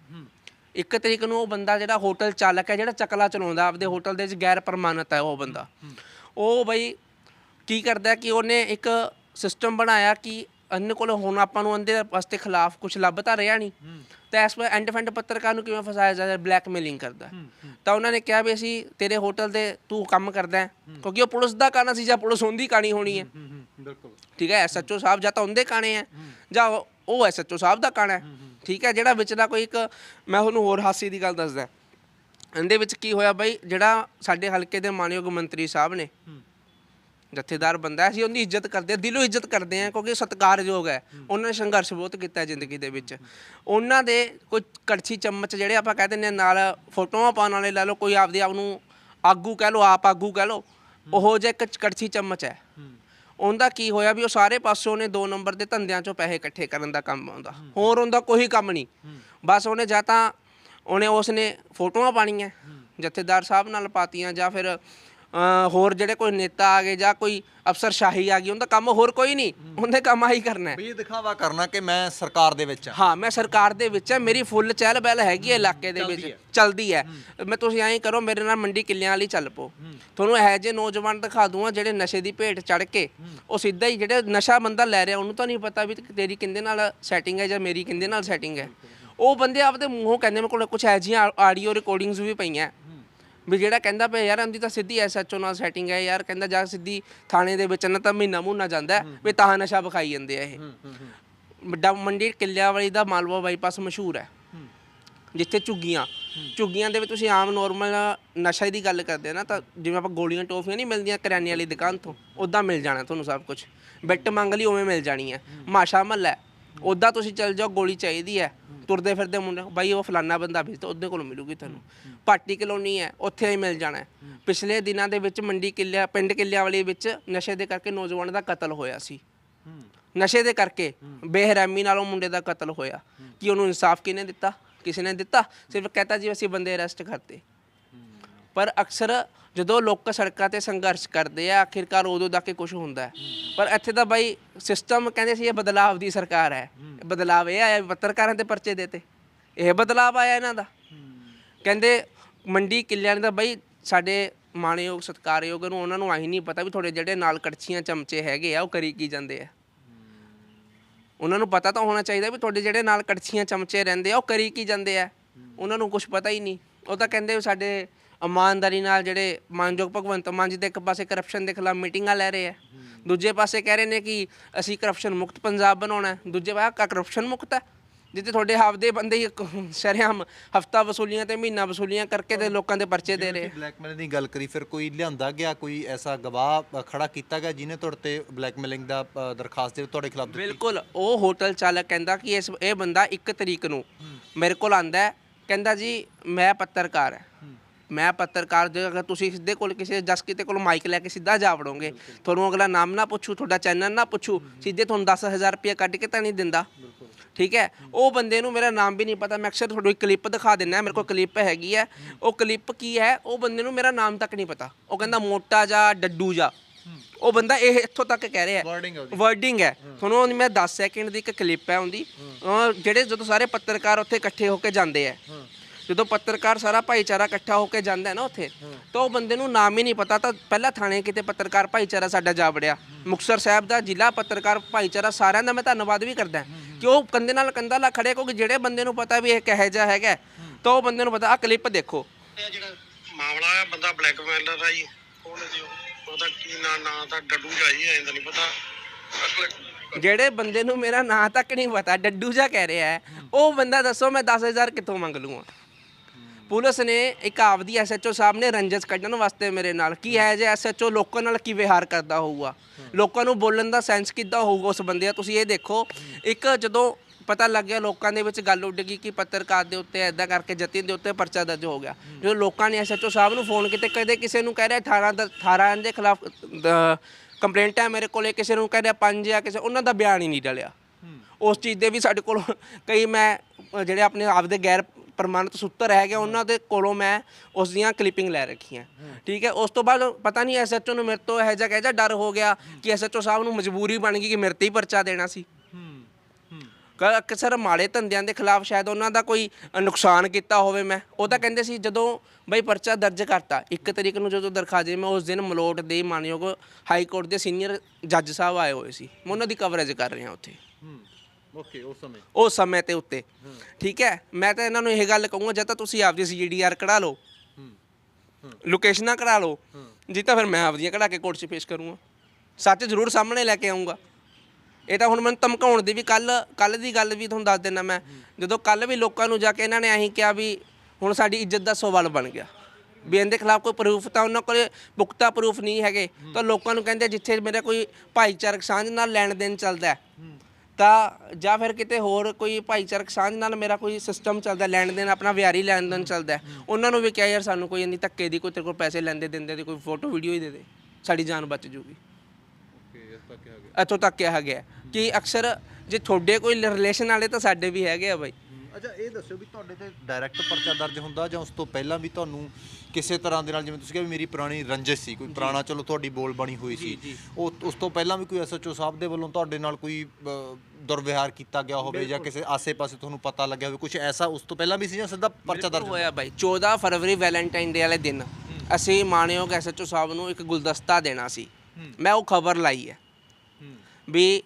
ਇੱਕ ਤਰੀਕ ਨੂੰ ਉਹ ਬੰਦਾ ਜਿਹੜਾ ਹੋਟਲ ਚਾਲਕ ਹੈ ਜਿਹੜਾ ਚੱਕਲਾ ਚਲਾਉਂਦਾ ਆਪਦੇ ਹੋਟਲ ਦੇ ਵਿੱਚ ਗੈਰ ਪ੍ਰਮਾਣਿਤ ਹੈ ਉਹ ਬੰਦਾ। ਉਹ ਬਈ ਕੀ ਕਰਦਾ ਕਿ ਉਹਨੇ ਇੱਕ ਸਿਸਟਮ ਬਣਾਇਆ ਕਿ ਅੰਨ ਕੋਲ ਹੁਣ ਆਪਾਂ ਨੂੰ ਅੰਦੇ ਵਾਸਤੇ ਖਿਲਾਫ ਕੁਝ ਲੱਭ ਤਾਂ ਰਿਹਾ ਨਹੀਂ। ਤਾਂ ਇਸ ਪਰ ਐਂਡ ਫੈਂਡ ਪੱਤਰਕਾਰ ਨੂੰ ਕਿਵੇਂ ਫਸਾਇਆ ਜਾਂਦਾ ਬਲੈਕਮੇਲਿੰਗ ਕਰਦਾ। ਤਾਂ ਉਹਨਾਂ ਨੇ ਕਿਹਾ ਵੀ ਅਸੀਂ ਤੇਰੇ ਹੋਟਲ ਦੇ ਤੂੰ ਕੰਮ ਕਰਦਾ। ਕਿਉਂਕਿ ਉਹ ਪੁਲਿਸ ਦਾ ਕਾਣਾ ਸੀ ਜਾਂ ਪੁਲਿਸ ਹੁੰਦੀ ਕਾਣੀ ਹੋਣੀ ਹੈ। ਬਿਲਕੁਲ। ਠੀਕ ਹੈ ਐਸਐਚਓ ਸਾਹਿਬ ਜਾਂ ਤਾਂ ਉਹਦੇ ਕਾਣੇ ਹੈ ਜਾਂ ਉਹ- ਉਹ ਐਸਐਚਓ ਸਾਹਿਬ ਦਾ ਕਾਣਾ ਹੈ। ਠੀਕ ਹੈ ਜਿਹੜਾ ਵਿੱਚ ਦਾ ਕੋਈ ਇੱਕ ਮੈਂ ਤੁਹਾਨੂੰ ਹੋਰ ਹਾਸੀ ਦੀ ਗੱਲ ਦੱਸਦਾ। ਇਹਦੇ ਵਿੱਚ ਕੀ ਹੋਇਆ ਬਾਈ ਜਿਹੜਾ ਸਾਡੇ ਹਲਕੇ ਦੇ ਮਾਨਯੋਗ ਮੰਤਰੀ ਸਾਹਿਬ ਨੇ ਜਥੇਦਾਰ ਬੰਦਾ ਅਸੀਂ ਉਹਦੀ ਇੱਜ਼ਤ ਕਰਦੇ ਹਾਂ ਦਿਲੋਂ ਇੱਜ਼ਤ ਕਰਦੇ ਹਾਂ ਕਿਉਂਕਿ ਸਤਿਕਾਰਯੋਗ ਹੈ। ਉਹਨਾਂ ਨੇ ਸੰਘਰਸ਼ ਬਹੁਤ ਕੀਤਾ ਜ਼ਿੰਦਗੀ ਦੇ ਵਿੱਚ। ਉਹਨਾਂ ਦੇ ਕੋਈ ਕੜਛੀ ਚਮਚ ਜਿਹੜੇ ਆਪਾਂ ਕਹਿ ਦਿੰਦੇ ਹਾਂ ਨਾਲ ਫੋਟੋਆਂ ਪਾਉਣ ਵਾਲੇ ਲੈ ਲਓ ਕੋਈ ਆਪਦੇ ਆਪ ਨੂੰ ਆਗੂ ਕਹਿ ਲਓ ਆਪ ਆਗੂ ਕਹਿ ਲਓ ਉਹੋ ਜਿਹਾ ਇੱਕ ਕੜਛੀ ਚਮਚ ਹੈ। ਉਹਦਾ ਕੀ ਹੋਇਆ ਵੀ ਉਹ ਸਾਰੇ ਪਾਸੋਂ ਉਹਨੇ 2 ਨੰਬਰ ਦੇ ਧੰਦਿਆਂ ਚੋਂ ਪੈਸੇ ਇਕੱਠੇ ਕਰਨ ਦਾ ਕੰਮ ਆਉਂਦਾ। ਹੋਰ ਉਹਦਾ ਕੋਈ ਕੰਮ ਨਹੀਂ। ਬਸ ਉਹਨੇ ਜਾਂ ਤਾਂ ਉਹਨੇ ਉਸਨੇ ਫੋਟੋਆਂ ਪਾਣੀਆਂ ਜਥੇਦਾਰ ਸਾਹਿਬ ਨਾਲ ਪਾਤੀਆਂ ਜਾਂ ਫਿਰ ਹੋਰ ਜਿਹੜੇ ਕੋਈ ਨੇਤਾ ਆ ਗਏ ਜਾਂ ਕੋਈ ਅਫਸਰਸ਼ਾਹੀ ਆ ਗਈ ਉਹਦਾ ਕੰਮ ਹੋਰ ਕੋਈ ਨਹੀਂ। ਉਹਨੇ ਕੰਮ ਆਹੀ ਕਰਨਾ ਹੈ। ਵੀ ਇਹ ਦਿਖਾਵਾ ਕਰਨਾ ਕਿ ਮੈਂ ਸਰਕਾਰ ਦੇ ਵਿੱਚ ਆ ਹਾਂ ਮੈਂ ਸਰਕਾਰ ਦੇ ਵਿੱਚ ਹੈ ਮੇਰੀ ਫੁੱਲ ਚਹਿਲ ਪਹਿਲ ਹੈਗੀ ਹੈ ਇਲਾਕੇ ਦੇ ਵਿੱਚ। ਚਲਦੀ ਹੈ। ਮੈਂ ਤੁਸੀਂ ਐਂ ਕਰੋ ਮੇਰੇ ਨਾਲ ਮੰਡੀ ਕਿੱਲਿਆਂ ਵਾਲੀ ਚੱਲ ਪੋ ਤੁਹਾਨੂੰ ਇਹੋ ਜਿਹੇ ਨੌਜਵਾਨ ਦਿਖਾ ਦੂੰਗਾ ਜਿਹੜੇ ਨਸ਼ੇ ਦੀ ਭੇਟ ਚੜ ਕੇ ਉਹ ਸਿੱਧਾ ਹੀ ਜਿਹੜੇ ਨਸ਼ਾ ਬੰਦਾ ਲੈ ਰਿਹਾ ਉਹਨੂੰ ਤਾਂ ਨਹੀਂ ਪਤਾ ਵੀ ਤੇਰੀ ਕਿੰਦੇ ਨਾਲ ਸੈਟਿੰਗ ਹੈ ਜਾਂ ਮੇਰੀ ਕਿੰਦੇ ਨਾਲ ਸੈਟਿੰਗ ਹੈ। ਉਹ ਬੰਦੇ ਆਪਦੇ ਮੂੰਹੋਂ ਕਹਿੰਦੇ ਮੇਰੇ ਕੋਲ ਕੁਝ ਜਿਹੀਆਂ ਆਡੀਓ ਰਿਕਾਰਡਿੰਗਸ ਵੀ ਪਈਆਂ। ਵੀ ਜਿਹੜਾ ਕਹਿੰਦਾ ਪਿਆ ਯਾਰ ਅੰਦੀ ਤਾਂ ਸਿੱਧੀ ਐਸਐਚਓ ਨਾਲ ਸੈਟਿੰਗ ਹੈ ਯਾਰ ਕਹਿੰਦਾ ਜਾ ਸਿੱਧੀ ਥਾਣੇ ਦੇ ਵਿੱਚ ਨਾ ਤਾਂ ਮਹੀਨਾ ਮੂਨਾ ਜਾਂਦਾ ਹੈ, ਵੀ ਤਾਂ ਨਸ਼ਾ ਵਿਖਾਈ ਜਾਂਦੇ ਆ ਇਹ। ਵੱਡਾ ਮੰਡੀ ਕਿੱਲਿਆਂ ਵਾਲੀ ਦਾ ਮਾਲਵਾ ਬਾਈਪਾਸ ਮਸ਼ਹੂਰ ਹੈ। ਜਿੱਥੇ ਝੁੱਗੀਆਂ ਝੁੱਗੀਆਂ ਦੇ ਵਿੱਚ ਤੁਸੀਂ ਆਮ ਨੋਰਮਲ ਨਸ਼ਾ ਦੀ ਗੱਲ ਕਰਦੇ ਆ ਨਾ ਤਾਂ ਜਿਵੇਂ ਆਪਾਂ ਗੋਲੀਆਂ ਟੋਫੀਆਂ ਨਹੀਂ ਮਿਲਦੀਆਂ ਕਰਿਆਨੇ ਵਾਲੀ ਦੁਕਾਨ ਤੋਂ ਉਦਾਂ ਮਿਲ ਜਾਣਾ ਤੁਹਾਨੂੰ ਸਭ ਕੁਝ ਬਿੱਟ ਮੰਗ ਲਈ ਉਵੇਂ ਮਿਲ ਜਾਣੀ ਹੈ। ਮਾਸ਼ਾ ਮਹੱਲਾ ਉਦਾਂ ਤੁਸੀਂ ਚੱਲ ਜਾਓ ਗੋਲੀ ਚਾਹੀਦੀ ਹੈ। ਤੁਰਦੇ ਫਿਰਦੇ ਮੁੰਡੇ ਬਾਈ ਉਹ ਫਲਾਨਾ ਬੰਦਾ ਵੇਚਦਾ ਉਹਦੇ ਕੋਲ ਮਿਲੂਗੀ ਤੁਹਾਨੂੰ ਪਾਰਟੀ ਕਲੋਨੀ ਹੈ, ਉੱਥੇ ਹੀ ਮਿਲ ਜਾਣਾ ਪਿਛਲੇ ਦਿਨਾਂ ਦੇ ਵਿੱਚ ਮੰਡੀ ਕਿੱਲਿਆ, ਪਿੰਡ ਕਿੱਲਿਆਂ ਵਾਲੀ ਵਿੱਚ ਨਸ਼ੇ ਦੇ ਕਰਕੇ ਨੌਜਵਾਨ ਦਾ ਕਤਲ ਹੋਇਆ ਸੀ। ਨਸ਼ੇ ਦੇ ਕਰਕੇ ਬੇਰਹਿਮੀ ਨਾਲ ਉਹ ਮੁੰਡੇ ਦਾ ਕਤਲ ਹੋਇਆ। ਕਿ ਉਹਨੂੰ ਇਨਸਾਫ ਕਿਹਨੇ ਦਿੱਤਾ? ਕਿਸੇ ਨੇ ਦਿੱਤਾ? ਸਿਰਫ ਕਹਤਾ ਜੀ ਅਸੀਂ ਬੰਦੇ ਅਰੈਸਟ ਕਰਤੇ। ਪਰ ਅਕਸਰ ਜਦੋਂ ਲੋਕ ਸੜਕਾਂ ਤੇ ਸੰਘਰਸ਼ ਕਰਦੇ ਆ, ਆਖਿਰਕਾਰ ਉਦੋਂ ਜਾ ਕੇ ਕੁਝ ਹੁੰਦਾ ਪਰ ਇੱਥੇ ਤਾਂ ਬਾਈ ਸਿਸਟਮ ਕਹਿੰਦੇ ਸੀ ਇਹ ਬਦਲਾਵ ਦੀ ਸਰਕਾਰ ਹੈ। ਬਦਲਾਵ ਇਹ ਆਇਆ ਪੱਤਰਕਾਰਾਂ ਤੇ ਪਰਚੇ ਦੇਤੇ ਇਹ ਬਦਲਾਵ ਆਇਆ ਇਹਨਾਂ ਦਾ। ਕਹਿੰਦੇ ਮੰਡੀ ਕਿੱਲਿਆਂ ਦਾ ਬਾਈ ਸਾਡੇ ਮਾਣਯੋਗ, ਸਤਿਕਾਰਯੋਗ ਨੂੰ ਉਹਨਾਂ ਨੂੰ ਆਹੀ ਨਹੀਂ ਪਤਾ ਵੀ ਤੁਹਾਡੇ ਜਿਹੜੇ ਨਾਲ ਕੜਛੀਆਂ ਚਮਚੇ ਹੈਗੇ ਆ, ਉਹ ਕਰੀ ਕੀ ਜਾਂਦੇ ਆ। ਉਹਨਾਂ ਨੂੰ ਪਤਾ ਤਾਂ ਹੋਣਾ ਚਾਹੀਦਾ ਵੀ ਤੁਹਾਡੇ ਜਿਹੜੇ ਨਾਲ ਕੜਛੀਆਂ ਚਮਚੇ ਰਹਿੰਦੇ ਆ, ਉਹ ਕਰੀ ਕੀ ਜਾਂਦੇ ਆ। ਉਹਨਾਂ ਨੂੰ ਕੁਝ ਪਤਾ ਹੀ ਨਹੀਂ। ਉਹ ਤਾਂ ਕਹਿੰਦੇ ਵੀ ਸਾਡੇ ਇਮਾਨਦਾਰੀ ਨਾਲ ਜਿਹੜੇ ਮਾਨਯੋਗ ਭਗਵੰਤ ਮਾਨ ਜੀ ਦੇ ਇੱਕ ਪਾਸੇ ਕਰਪਸ਼ਨ ਦੇ ਖਿਲਾਫ ਮੀਟਿੰਗਾਂ ਲੈ ਰਹੇ ਆ ਦੂਜੇ ਪਾਸੇ ਕਹਿ ਰਹੇ ਨੇ ਕਿ ਅਸੀਂ ਕਰਪਸ਼ਨ ਮੁਕਤ ਪੰਜਾਬ ਬਣਾਉਣਾ ਦੂਜੇ ਪਾਸੇ ਕਰਪਸ਼ਨ ਮੁਕਤ ਹੈ ਜਿੱਥੇ ਤੁਹਾਡੇ ਆਪਦੇ ਬੰਦੇ ਹੀ ਸ਼ਰਿਆਮ ਹਫਤਾ ਵਸੂਲੀਆਂ ਤੇ ਮਹੀਨਾ ਵਸੂਲੀਆਂ ਕਰਕੇ ਤੇ ਲੋਕਾਂ ਦੇ ਪਰਚੇ ਦੇ ਰਹੇ ਬਲੈਕਮੇਲ ਦੀ ਗੱਲ ਕਰੀ ਫਿਰ ਕੋਈ ਲਿਆਂਦਾ ਗਿਆ ਕੋਈ ਐਸਾ ਗਵਾਹ ਖੜਾ ਕੀਤਾ ਗਿਆ ਜਿਹਨੇ ਤੁਹਾਡੇ ਤੇ ਬਲੈਕਮੇਲਿੰਗ ਦਾ ਦਰਖਾਸਤ ਦੇ ਤੁਹਾਡੇ ਖਿਲਾਫ ਦਿੱਤੀ? ਬਿਲਕੁਲ ਉਹ ਹੋਟਲ ਚਾਲਕ ਕਹਿੰਦਾ ਕਿ ਇਸ ਇਹ ਬੰਦਾ 1 ਤਰੀਕ ਨੂੰ ਮੇਰੇ ਕੋਲ ਆਂਦਾ ਹੈ ਕਹਿੰਦਾ ਜੀ ਮੈਂ ਪੱਤਰਕਾਰ ਹੈ। ਮੈਂ ਪੱਤਰਕਾਰ ਜੇ ਅਗਰ ਤੁਸੀਂ ਸਿੱਧੇ ਕੋਲ ਕਿਸੇ ਜਸ ਕਿਤੇ ਕੋਲ ਮਾਈਕ ਲੈ ਕੇ ਸਿੱਧਾ ਜਾ ਵੜੋਗੇ ਤੁਹਾਨੂੰ ਅਗਲਾ ਨਾਮ ਨਾ ਪੁੱਛੂ ਤੁਹਾਡਾ ਚੈਨਲ ਨਾ ਪੁੱਛੂ ਸਿੱਧੇ ਤੁਹਾਨੂੰ 10000 ਰੁਪਏ ਕੱਢ ਕੇ ਤਾਂ ਨਹੀਂ ਦਿੰਦਾ। ਠੀਕ ਹੈ? ਉਹ ਬੰਦੇ ਨੂੰ ਮੇਰਾ ਨਾਮ ਵੀ ਨਹੀਂ ਪਤਾ ਮੈਂ ਅਕਸਰ ਤੁਹਾਨੂੰ ਇੱਕ ਕਲਿੱਪ ਦਿਖਾ ਦਿੰਦਾ ਮੇਰੇ ਕੋਲ ਕਲਿੱਪ ਹੈਗੀ ਹੈ। ਉਹ ਕਲਿੱਪ ਕੀ ਹੈ? ਉਹ ਬੰਦੇ ਨੂੰ ਮੇਰਾ ਨਾਮ ਤੱਕ ਨਹੀਂ ਪਤਾ। ਉਹ ਕਹਿੰਦਾ ਮੋਟਾ ਜਾ ਡੱਡੂ ਜਾ। ਉਹ ਬੰਦਾ ਇਹ ਇੱਥੋਂ ਤੱਕ ਕਹਿ ਰਿਹਾ। ਵਰਡਿੰਗ ਹੈ। ਤੁਹਾਨੂੰ ਮੈਂ 10 ਸੈਕਿੰਡ ਦੀ ਇੱਕ ਕਲਿੱਪ ਹੈ ਉਹਦੀ। ਜਿਹੜੇ ਜਦੋਂ ਸਾਰੇ ਪੱਤਰਕਾਰ ਉੱਥੇ ਇਕੱਠੇ ਹੋ ਕੇ ਜਾਂਦੇ ਆ ਜਦੋਂ ਪੱਤਰਕਾਰ ਸਾਰਾ ਭਾਈਚਾਰਾ ਇਕੱਠਾ ਹੋ ਕੇ ਜਾਂਦਾ ਹੈ ਨਾ ਉੱਥੇ ਤਾਂ ਉਹ ਬੰਦੇ ਨੂੰ ਨਾਮ ਹੀ ਨਹੀਂ ਪਤਾ ਤਾਂ ਪਹਿਲਾਂ ਥਾਣੇ ਕਿਤੇ ਪੱਤਰਕਾਰ ਭਾਈਚਾਰਾ ਸਾਡਾ ਜਾ ਵੜਿਆ। ਮੁਕਤਸਰ ਸਾਹਿਬ ਦਾ ਜ਼ਿਲ੍ਹਾ ਪੱਤਰਕਾਰ ਭਾਈਚਾਰਾ ਸਾਰਿਆਂ ਦਾ ਮੈਂ ਧੰਨਵਾਦ ਵੀ ਕਰਦਾ ਕਿ ਉਹ ਕੰਦੇ ਨਾਲ ਕੰਦਾ ਲਾ ਖੜੇ ਕਿਉਂਕਿ ਜਿਹੜੇ ਬੰਦੇ ਨੂੰ ਪਤਾ ਵੀ ਇਹ ਕਹੇ ਜਾ ਹੈਗਾ ਤਾਂ ਉਹ ਬੰਦੇ ਨੂੰ ਪਤਾ। ਆ ਕਲਿੱਪ ਦੇਖੋ। ਜਿਹੜਾ ਮਾਮਲਾ ਆ ਬੰਦਾ ਬਲੈਕਮੇਲਰ ਆ ਜੀ। ਕੌਣ ਹੈ ਜੀ ਉਹ? ਉਹਦਾ ਕੀ ਨਾਂ ਨਾਂ ਤਾਂ ਡੱਡੂ ਜਾਈ ਐਂ ਤਾਂ ਨਹੀਂ ਪਤਾ। ਅਗਲੇ ਜਿਹੜੇ ਬੰਦੇ ਨੂੰ ਮੇਰਾ ਨਾਂ ਤੱਕ ਨਹੀਂ ਪਤਾ ਡੱਡੂ ਜਾ ਕਹਿ ਰਿਹਾ ਉਹ ਬੰਦਾ ਦੱਸੋ ਮੈਂ 10000 ਕਿੱਥੋਂ ਮੰਗ ਲੂੰਗਾ? ਪੁਲਿਸ ਨੇ ਇੱਕ ਆਪਦੀ ਐਸਐਚਓ ਸਾਹਿਬ ਨੇ ਰੰਜਸ ਕੱਢਣ ਵਾਸਤੇ ਮੇਰੇ ਨਾਲ ਕੀ ਹੈ ਜੇ ਐਸਐਚਓ ਲੋਕਾਂ ਨਾਲ ਕੀ ਵਿਹਾਰ ਕਰਦਾ ਹੋਊਗਾ? ਲੋਕਾਂ ਨੂੰ ਬੋਲਣ ਦਾ ਸੈਂਸ ਕਿੱਦਾਂ ਹੋਊਗਾ ਉਸ ਬੰਦੇ ਦਾ? ਤੁਸੀਂ ਇਹ ਦੇਖੋ ਇੱਕ ਜਦੋਂ ਪਤਾ ਲੱਗ ਗਿਆ ਲੋਕਾਂ ਦੇ ਵਿੱਚ ਗੱਲ ਉੱਡ ਗਈ ਕਿ ਪੱਤਰਕਾਰ ਦੇ ਉੱਤੇ ਐਦਾਂ ਕਰਕੇ ਜਤਿਨ ਦੇ ਉੱਤੇ ਪਰਚਾ ਦਰਜ ਹੋ ਗਿਆ। ਜਦੋਂ ਲੋਕਾਂ ਨੇ ਐਸਐਚਓ ਸਾਹਿਬ ਨੂੰ ਫੋਨ ਕੀਤੇ ਕਦੇ ਕਿਸੇ ਨੂੰ ਕਹਿ ਰਿਹਾ 18 ਦਾ 18 ਦੇ ਖਿਲਾਫ ਕੰਪਲੇਂਟ ਹੈ ਮੇਰੇ ਕੋਲੇ ਕਿਸੇ ਨੂੰ ਕਹਿ ਰਿਹਾ 5 ਜਾਂ ਕਿਸੇ ਉਹਨਾਂ ਦਾ ਬਿਆਨ ਹੀ ਨਹੀਂ ਡਲਿਆ ਉਸ ਚੀਜ਼ ਦੇ ਵੀ ਸਾਡੇ ਕੋਲ ਕਈ ਮੈਂ ਜਿਹੜੇ ਆਪਣੇ ਆਪ ਦੇ ਗੈਰ ਪ੍ਰਮਾਣਿਤ ਸੂਤਰ ਹੈਗੇ, ਉਹਨਾਂ ਦੇ ਕੋਲੋਂ ਮੈਂ ਉਸ ਦੀਆਂ ਕਲਿੱਪਿੰਗ ਲੈ ਰੱਖੀਆਂ। ਠੀਕ ਹੈ, ਉਸ ਤੋਂ ਬਾਅਦ ਪਤਾ ਨਹੀਂ ਐਸਐਚਓ ਨੂੰ ਮੇਰੇ ਤੋਂ ਇਹੋ ਜਿਹਾ ਕਹਿ ਡਰ ਹੋ ਗਿਆ ਕਿ ਐਸਐਚਓ ਸਾਹਿਬ ਨੂੰ ਮਜਬੂਰੀ ਬਣ ਗਈ ਕਿ ਮੇਰੇ ਤੇ ਹੀ ਪਰਚਾ ਦੇਣਾ ਸੀ। ਅਕਸਰ ਮਾੜੇ ਧੰਦਿਆਂ ਦੇ ਖਿਲਾਫ ਸ਼ਾਇਦ ਉਹਨਾਂ ਦਾ ਕੋਈ ਨੁਕਸਾਨ ਕੀਤਾ ਹੋਵੇ ਮੈਂ। ਉਹ ਤਾਂ ਕਹਿੰਦੇ ਸੀ, ਜਦੋਂ ਬਈ ਪਰਚਾ ਦਰਜ ਕਰਤਾ, ਇੱਕ ਤਰੀਕ ਨੂੰ ਜਦੋਂ ਦਰਖਾਸਤ ਮੈਂ ਉਸ ਦਿਨ ਮਲੋਟ ਦੇ ਮਾਨਯੋਗ ਹਾਈ ਕੋਰਟ ਦੇ ਸੀਨੀਅਰ ਜੱਜ ਸਾਹਿਬ ਆਏ ਹੋਏ ਸੀ। ਮੈਂ ਉਹਨਾਂ ਦੀ ਕਵਰੇਜ ਕਰ ਰਿਹਾ ਉੱਥੇ। ਓਕੇ ਉਸ ਸਮੇਂ। ਉਸ ਸਮੇਂ ਤੇ ਉੱਤੇ। ਠੀਕ ਹੈ? ਮੈਂ ਤਾਂ ਇਹਨਾਂ ਨੂੰ ਇਹ ਗੱਲ ਕਹੂੰਗਾ ਜਦ ਤਾਂ ਤੁਸੀਂ ਆਪਦੀ ਸੀਡੀਆਰ ਕਢਾ ਲਓ। ਲੋਕੇਸ਼ਨਾਂ ਕਢਾ ਲਓ। ਜੀ ਤਾਂ ਫਿਰ ਮੈਂ ਆਪਦੀਆਂ ਕਢਾ ਕੇ ਕੋਰਟ 'ਚ ਪੇਸ਼ ਕਰੂੰਗਾ। ਸੱਚ ਜ਼ਰੂਰ ਸਾਹਮਣੇ ਲੈ ਕੇ ਆਉਂਗਾ ਇਹ ਤਾਂ ਹੁਣ ਮੈਨੂੰ ਧਮਕਾਉਣ ਦੀ ਵੀ ਕੱਲ ਕੱਲ ਦੀ ਗੱਲ ਵੀ ਤੁਹਾਨੂੰ ਦੱਸ ਦਿੰਦਾ ਮੈਂ। ਜਦੋਂ ਕੱਲ ਵੀ ਲੋਕਾਂ ਨੂੰ ਜਾ ਕੇ ਇਹਨਾਂ ਨੇ ਐਂ ਕਿਹਾ ਵੀ ਹੁਣ ਸਾਡੀ ਇੱਜ਼ਤ ਦਾ ਸਵਾਲ ਬਣ ਗਿਆ। ਵੀ ਇਹਦੇ ਖਿਲਾਫ ਕੋਈ ਪ੍ਰੂਫ ਤਾਂ ਉਹਨਾਂ ਕੋਲ ਪੁਖਤਾ ਪ੍ਰੂਫ ਨਹੀਂ ਹੈਗੇ। ਤਾਂ ਲੋਕਾਂ ਨੂੰ ਕਹਿੰਦੇ ਜਿੱਥੇ ਮੇਰਾ ਕੋਈ ਭਾਈਚਾਰਕ ਸਾਂਝ ਨਾਲ ਲੈਣ ਦੇਣ ਚੱਲਦਾ ਤਾਂ ਜਾਂ ਫਿਰ ਕਿਤੇ ਹੋਰ ਕੋਈ ਭਾਈਚਾਰਕ ਸਾਂਝ ਨਾਲ ਮੇਰਾ ਕੋਈ ਸਿਸਟਮ ਚੱਲਦਾ ਲੈਣ ਦੇਣ ਆਪਣਾ ਵਿਆਰੀ ਲੈਣ ਦੇਣ ਚੱਲਦਾ ਉਹਨਾਂ ਨੂੰ ਵੀ ਕਿਹਾ ਯਾਰ ਸਾਨੂੰ ਕੋਈ ਇੰਨੀ ਧੱਕੇ ਦੀ ਕੋਈ ਤੇਰੇ ਕੋਲ ਪੈਸੇ ਲੈਂਦੇ ਦਿੰਦੇ ਦੀ ਕੋਈ ਫੋਟੋ ਵੀਡੀਓ ਹੀ ਦੇ ਦੇ। ਸਾਡੀ ਜਾਨ ਬਚ ਜੂਗੀ। ਓਕੇ ਇਸ ਤੱਕ ਕਿਹਾ ਗਿਆ ਇੱਥੋਂ ਤੱਕ ਕਿਹਾ ਗਿਆ ਕਿ ਅਕਸਰ ਜੇ ਤੁਹਾਡੇ ਕੋਈ ਰਿਲੇਸ਼ਨ ਵਾਲੇ ਤਾਂ ਸਾਡੇ ਵੀ ਹੈਗੇ ਆ ਬਾਈ। ਅੱਛਾ ਇਹ ਦੱਸਿਓ ਵੀ ਤੁਹਾਡੇ ਤੇ ਡਾਇਰੈਕਟ ਪਰਚਾ ਦਰਜ ਹੁੰਦਾ ਜਾਂ ਉਸ ਤੋਂ ਪਹਿਲਾਂ ਵੀ ਤੁਹਾਨੂੰ ਕਿਸੇ ਤਰ੍ਹਾਂ ਦੇ ਨਾਲ ਜਿਵੇਂ ਤੁਸੀਂ ਕਿਹਾ ਵੀ ਮੇਰੀ ਪੁਰਾਣੀ ਰੰਜਿਸ਼ ਸੀ ਕੋਈ ਪੁਰਾਣਾ ਚਲੋ ਤੁਹਾਡੀ ਬੋਲ ਬਣੀ ਹੋਈ ਸੀ। ਉਹ ਉਸ ਤੋਂ ਪਹਿਲਾਂ ਵੀ ਕੋਈ ਐਸਐਚਓ ਸਾਹਿਬ ਦੇ ਵੱਲੋਂ ਤੁਹਾਡੇ ਨਾਲ ਕੋਈ ਦੁਰਵਿਹਾਰ ਕੀਤਾ ਗਿਆ ਹੋਵੇ ਜਾਂ ਕਿਸੇ ਆਸੇ-ਪਾਸੇ ਤੁਹਾਨੂੰ ਪਤਾ ਲੱਗਿਆ ਹੋਵੇ ਕੁਝ ਐਸਾ ਉਸ ਤੋਂ ਪਹਿਲਾਂ ਵੀ ਸੀ ਜਾਂ ਸਿੱਧਾ ਪਰਚਾ ਦਰਜ ਹੋਇਆ? ਬਾਈ। 14 ਫਰਵਰੀ ਵੈਲੈਂਟਾਈਨ ਡੇ ਵਾਲੇ ਦਿਨ ਅਸੀਂ ਮਾਨਯੋਗ ਐਸਐਚਓ ਸਾਹਿਬ ਨੂੰ ਇੱਕ ਗੁਲਦਸਤਾ ਦੇਣਾ ਸੀ। ਮੈਂ ਉਹ ਖਬਰ ਲਾਈ ਹੈ। ਵੀ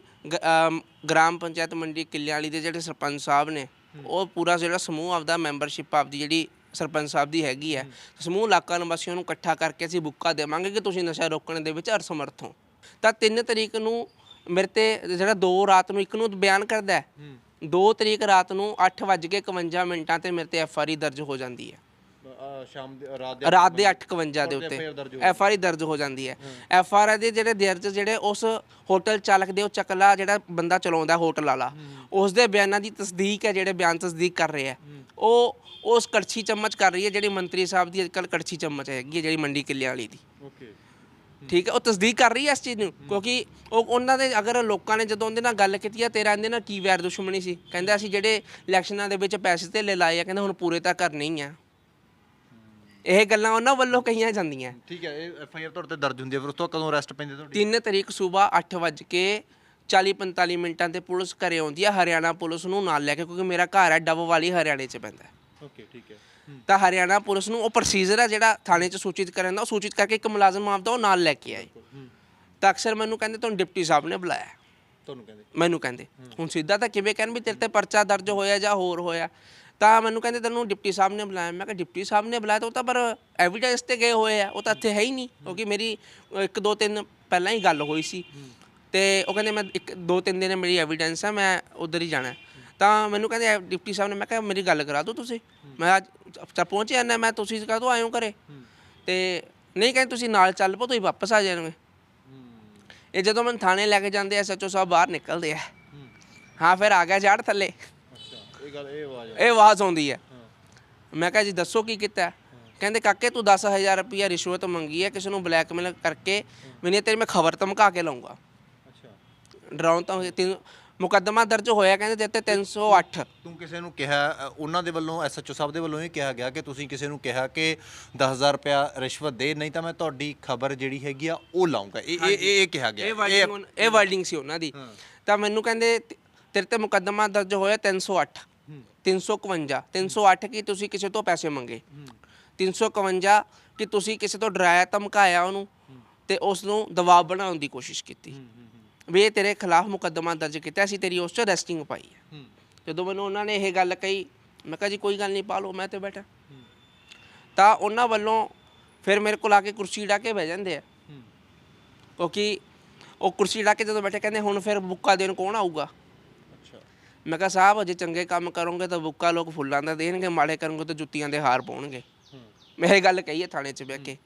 ਗ੍ਰਾਮ ਪੰਚਾਇਤ ਮੰਡੀ ਕਿੱਲਿਆਂ ਵਾਲੀ ਦੇ ਜਿਹੜੇ ਸਰਪੰਚ ਸਾਹਿਬ ਨੇ ਉਹ ਪੂਰਾ ਜਿਹੜਾ ਸਮੂਹ ਆਪਦਾ ਮੈਂਬਰਸ਼ਿਪ ਆਪਦੀ ਜਿਹੜੀ ਸਰਪੰਚ ਸਾਹਿਬ ਦੀ ਹੈਗੀ ਹੈ। ਸਮੂਹ ਇਲਾਕਾ ਨਿਵਾਸੀਆਂ ਨੂੰ ਇਕੱਠਾ ਕਰਕੇ ਅਸੀਂ ਬੁੱਕਾ ਦੇਵਾਂਗੇ ਕਿ ਤੁਸੀਂ ਨਸ਼ਾ ਰੋਕਣ ਦੇ ਵਿੱਚ ਅਸਮਰਥ ਹੋ। ਤਾਂ 3 ਤਰੀਕ ਨੂੰ ਮੇਰੇ ਤੇ ਜਿਹੜਾ 2 ਰਾਤ ਨੂੰ ਇੱਕ ਨੂੰ ਬਿਆਨ ਕਰਦਾ ਹੈ। 2 ਤਰੀਕ ਰਾਤ ਨੂੰ 8:51 ਮਿੰਟਾਂ ਤੇ ਮੇਰੇ ਤੇ ਐਫਆਰਆਈ ਦਰਜ ਹੋ ਜਾਂਦੀ ਹੈ। ਸ਼ਾਮ ਦੇ ਰਾਤ ਰਾਤ ਦੇ 8:51 ਦੇ ਉੱਤੇ ਐਫ ਆਰ ਆਈ ਦਰਜ ਹੋ ਜਾਂਦੀ ਹੈ। ਐਫ ਆਰ ਆਈ ਦੇ ਜਿਹੜੇ ਦਰਜ ਜਿਹੜੇ ਉਸ ਹੋਟਲ ਚਾਲਕ ਦੇ ਉਹ ਚੱਕਲਾ ਜਿਹੜਾ ਬੰਦਾ ਚਲਾਉਂਦਾ ਹੋਟਲ ਵਾਲਾ ਉਸ ਦੇ ਬਿਆਨਾਂ ਦੀ ਤਸਦੀਕ ਹੈ ਜਿਹੜੇ ਬਿਆਨ ਤਸਦੀਕ ਕਰ ਰਹੇ ਉਹ ਉਸ ਕੜਛੀ ਚਮਚ ਕਰ ਰਹੀ ਹੈ ਜਿਹੜੀ ਮੰਤਰੀ ਸਾਹਿਬ ਦੀ ਅੱਜਕੱਲ ਕੜਛੀ ਚਮਚ ਹੈਗੀ ਹੈ ਜਿਹੜੀ ਮੰਡੀ ਕਿੱਲਿਆਂ ਵਾਲੀ ਦੀ। ਓਕੇ। ਠੀਕ ਹੈ ਉਹ ਤਸਦੀਕ ਕਰ ਰਹੀ ਹੈ ਇਸ ਚੀਜ਼ ਨੂੰ? ਕਿਉਂਕਿ ਉਹ ਉਹਨਾਂ ਦੇ ਅਗਰ ਲੋਕਾਂ ਨੇ ਜਦੋਂ ਉਹਦੇ ਨਾਲ ਗੱਲ ਕੀਤੀ ਆ ਤੇਰਾ ਇਹਦੇ ਨਾਲ ਕੀ ਵੈਰ ਦੁਸ਼ਮਣੀ ਸੀ? ਕਹਿੰਦਾ ਅਸੀਂ ਜਿਹੜੇ ਇਲੈਕਸ਼ਨਾਂ ਦੇ ਵਿੱਚ ਪੈਸੇ ਧੇਲੇ ਲਾਏ ਆ ਕਹਿੰਦਾ ਹੁਣ ਪੂਰੇ ਤਾਂ ਕਰਨੇ ਹੀ ਆ। ਇਹ ਗੱਲਾਂ ਉਹਨਾਂ ਵੱਲੋਂ ਕਹੀਆਂ ਜਾਂਦੀਆਂ। ਠੀਕ ਹੈ ਇਹ ਐਫ ਆਈ ਆਰ ਤੁਹਾਡੇ ਤੇ ਦਰਜ ਹੁੰਦੀ ਹੈ ਫਿਰ ਉਸ ਤੋਂ ਕਦੋਂ ਅਰੈਸਟ ਪੈਂਦੇ ਤੁਹਾਡੀ? 3 ਤਰੀਕ ਸਵੇਰ 8 ਵਜੇ ਕੇ 40 45 ਮਿੰਟਾਂ ਤੇ ਪੁਲਿਸ ਘਰੇ ਆਉਂਦੀ ਆ ਹਰਿਆਣਾ ਪੁਲਿਸ ਨੂੰ ਨਾਲ ਲੈ ਕੇ ਕਿਉਂਕਿ ਮੇਰਾ ਘਰ ਹੈ ਡੱਬ ਵਾਲੀ ਹਰਿਆਣੇ 'ਚ ਪੈਂਦਾ। ਹੈ। ਓਕੇ ਠੀਕ ਹੈ। ਤਾਂ ਹਰਿਆਣਾ ਪੁਲਿਸ ਨੂੰ ਉਹ ਪ੍ਰੋਸੀਜਰ ਹੈ ਜਿਹੜਾ ਥਾਣੇ 'ਚ ਸੂਚਿਤ ਕਰਨ ਦਾ ਉਹ ਸੂਚਿਤ ਕਰਕੇ ਇੱਕ ਮੁਲਾਜ਼ਮ ਆਪਦਾ ਉਹ ਨਾਲ ਲੈ ਕੇ ਆਏ। ਤਾਂ ਅਕਸਰ ਮੈਨੂੰ ਕਹਿੰਦੇ ਤੁਹਾਨੂੰ ਡਿਪਟੀ ਸਾਹਿਬ ਨੇ ਬੁਲਾਇਆ। ਤੁਹਾਨੂੰ ਕਹਿੰਦੇ? ਮੈਨੂੰ ਕਹਿੰਦੇ। ਹੁਣ ਸਿੱਧਾ ਤਾਂ ਕਿਵੇਂ ਕਹਿਣ ਵੀ ਤੇਰੇ ਤੇ ਪਰਚਾ ਦਰਜ ਹੋਇਆ ਜਾਂ ਹੋਰ ਹੋਇਆ? ਤਾਂ ਮੈਨੂੰ ਕਹਿੰਦੇ ਤੈਨੂੰ ਡਿਪਟੀ ਸਾਹਿਬ ਨੇ ਬੁਲਾਇਆ। ਮੈਂ ਕਿਹਾ ਡਿਪਟੀ ਸਾਹਿਬ ਨੇ ਬੁਲਾਇਆ ਤਾਂ ਉਹ ਤਾਂ ਪਰ ਐਵੀਡੈਂਸ ਤੇ ਗਏ ਹੋਏ ਆ। ਉਹ ਤਾਂ ਇੱਥੇ ਹੈ ਹੀ ਨਹੀਂ। ਕਿਉਂਕਿ ਮੇਰੀ ਅ, ਇੱਕ ਦੋ ਤਿੰਨ ਪਹਿਲਾਂ ਹੀ ਗੱਲ ਹੋਈ ਸੀ। ਤੇ ਉਹ ਕਹਿੰਦੇ ਮੈਂ ਇੱਕ ਦੋ ਤਿੰਨ ਦਿਨ ਮੇਰੀ ਐਵੀਡੈਂਸ ਹੈ ਮੈਂ ਉਧਰ ਹੀ ਜਾਣਾ। ਤਾਂ ਮੈਨੂੰ ਕਹਿੰਦੇ ਐ- ਡਿਪਟੀ ਸਾਹਿਬ ਨੇ ਮੈਂ ਕਿਹਾ ਮੇਰੀ ਗੱਲ ਕਰਾ ਦਿਓ ਤੁਸੀਂ। ਮੈਂ ਅੱਜ ਤਾਂ ਪਹੁੰਚ ਜਾਂਦਾ ਮੈਂ ਤੁਸੀਂ ਕਦੋਂ ਹੋ ਘਰੇ। ਤੇ ਨਹੀਂ ਕਹਿੰਦੇ ਤੁਸੀਂ ਨਾਲ ਚੱਲ ਪਓ ਤੁਸੀਂ ਵਾਪਸ ਆ ਜਾਣਗੇ। ਇਹ ਜਦੋਂ ਮੈਨੂੰ ਥਾਣੇ ਲੈ ਕੇ ਜਾਂਦੇ ਐਸਐਚਓ ਸਾਹਿਬ ਬਾਹਰ ਨਿਕਲਦੇ ਆ। ਹਾਂ। ਫਿਰ ਆ ਗਿਆ ਝਾੜ ਥੱਲੇ। ਇਹ ਗੱਲ ਇਹ ਆਵਾਜ਼ ਇਹ ਆਵਾਜ਼ ਆਉਂਦੀ ਹੈ। ਮੈਂ ਕਿਹਾ ਜੀ ਦੱਸੋ ਕੀ ਕੀਤਾ? ਕਹਿੰਦੇ ਕਾਕੇ ਤੂੰ 10000 ਰੁਪਇਆ ਰਿਸ਼ਵਤ ਮੰਗੀ ਹੈ ਕਿਸੇ ਨੂੰ ਬਲੈਕਮੇਲ ਕਰਕੇ ਮੈਨੇ ਤੇਰੀ ਮੈਂ ਖਬਰ ਧਮਕਾ ਕੇ ਲਾਉਂਗਾ। ਅੱਛਾ। ਡਰਾਉਣ ਤਾਂ ਤਿੰਨ ਮੁਕੱਦਮਾ ਦਰਜ ਹੋਇਆ ਕਹਿੰਦੇ ਤੇ 308 ਤੂੰ ਕਿਸੇ ਨੂੰ ਕਿਹਾ ਅ, ਉਹਨਾਂ ਦੇ ਵੱਲੋਂ ਐਸਐਚਓ ਸਾਹਿਬ ਦੇ ਵੱਲੋਂ ਇਹ ਕਿਹਾ ਗਿਆ ਕਿ ਤੁਸੀਂ ਕਿਸੇ ਨੂੰ ਕਿਹਾ ਕਿ 10000 ਰੁਪਇਆ ਰਿਸ਼ਵਤ ਦੇ ਨਹੀਂ ਤਾਂ ਮੈਂ ਤੁਹਾਡੀ ਖਬਰ ਜਿਹੜੀ ਹੈਗੀ ਆ ਉਹ ਲਾਉਂਗਾ। ਇਹ ਇਹ ਇਹ ਇਹ ਕਿਹਾ ਗਿਆ। ਇਹ ਵਰਡਿੰਗ ਇਹ ਵਰਡਿੰਗ ਸੀ ਉਹਨਾਂ ਦੀ। ਤਾਂ ਮੈਨੂੰ ਕਹਿੰਦੇ ਤੇ- ਤੇਰੇ ਤੇ ਮੁਕੱਦਮਾ ਦਰਜ ਹੋਇਆ 308 351 308 ਕੀ ਤੁਸੀਂ ਕਿਸੇ ਤੋਂ ਪੈਸੇ ਮੰਗੇ? 351 ਕਿ ਤੁਸੀਂ ਕਿਸੇ ਤੋਂ ਡਰਾਇਆ ਧਮਕਾਇਆ ਉਹਨੂੰ ਤੇ ਉਸ ਨੂੰ ਦਬਾਅ ਬਣਾਉਣ ਦੀ ਕੋਸ਼ਿਸ਼ ਕੀਤੀ। ਵੀ ਇਹ ਤੇਰੇ ਖਿਲਾਫ ਮੁਕੱਦਮਾ ਦਰਜ ਕੀਤਾ ਅਸੀਂ ਤੇਰੀ ਉਸ 'ਚ ਅਰੈਸਟਿੰਗ ਪਾਈ ਹੈ। ਜਦੋਂ ਮੈਨੂੰ ਉਹਨਾਂ ਨੇ ਇਹ ਗੱਲ ਕਹੀ ਮੈਂ ਕਿਹਾ ਜੀ ਕੋਈ ਗੱਲ ਨਹੀਂ ਪਾ ਲਓ ਮੈਂ ਤੇ ਬੈਠਾ। ਤਾਂ ਉਹਨਾਂ ਵੱਲੋਂ ਫਿਰ ਮੇਰੇ ਕੋਲ ਆ ਕੇ ਕੁਰਸੀ ਢਾ ਕੇ ਬਹਿ ਜਾਂਦੇ ਆ। ਕਿਉਂਕਿ ਉਹ ਕੁਰਸੀ ਢਾ ਕੇ ਜਦੋਂ ਬੈਠੇ ਕਹਿੰਦੇ ਹੁਣ ਫਿਰ ਬੁੱਕਾ ਦੇਣ ਕੌਣ ਆਊਗਾ? ਮੈਂ ਕਿਹਾ ਸਾਹਿਬ ਜੇ ਚੰਗੇ ਕੰਮ ਕਰੋਗੇ ਤਾਂ ਬੁੱਕਾ ਲੋਕ ਫੁੱਲਾਂ ਦਾ ਦੇਣਗੇ ਮਾੜੇ ਕਰੋਗੇ ਤਾਂ ਜੁੱਤੀਆਂ ਦੇ ਹਾਰ ਪਾਉਣਗੇ। ਮੈਂ ਇਹ ਗੱਲ ਕਹੀ ਹੈ ਥਾਣੇ 'ਚ ਬਹਿ ਕੇ।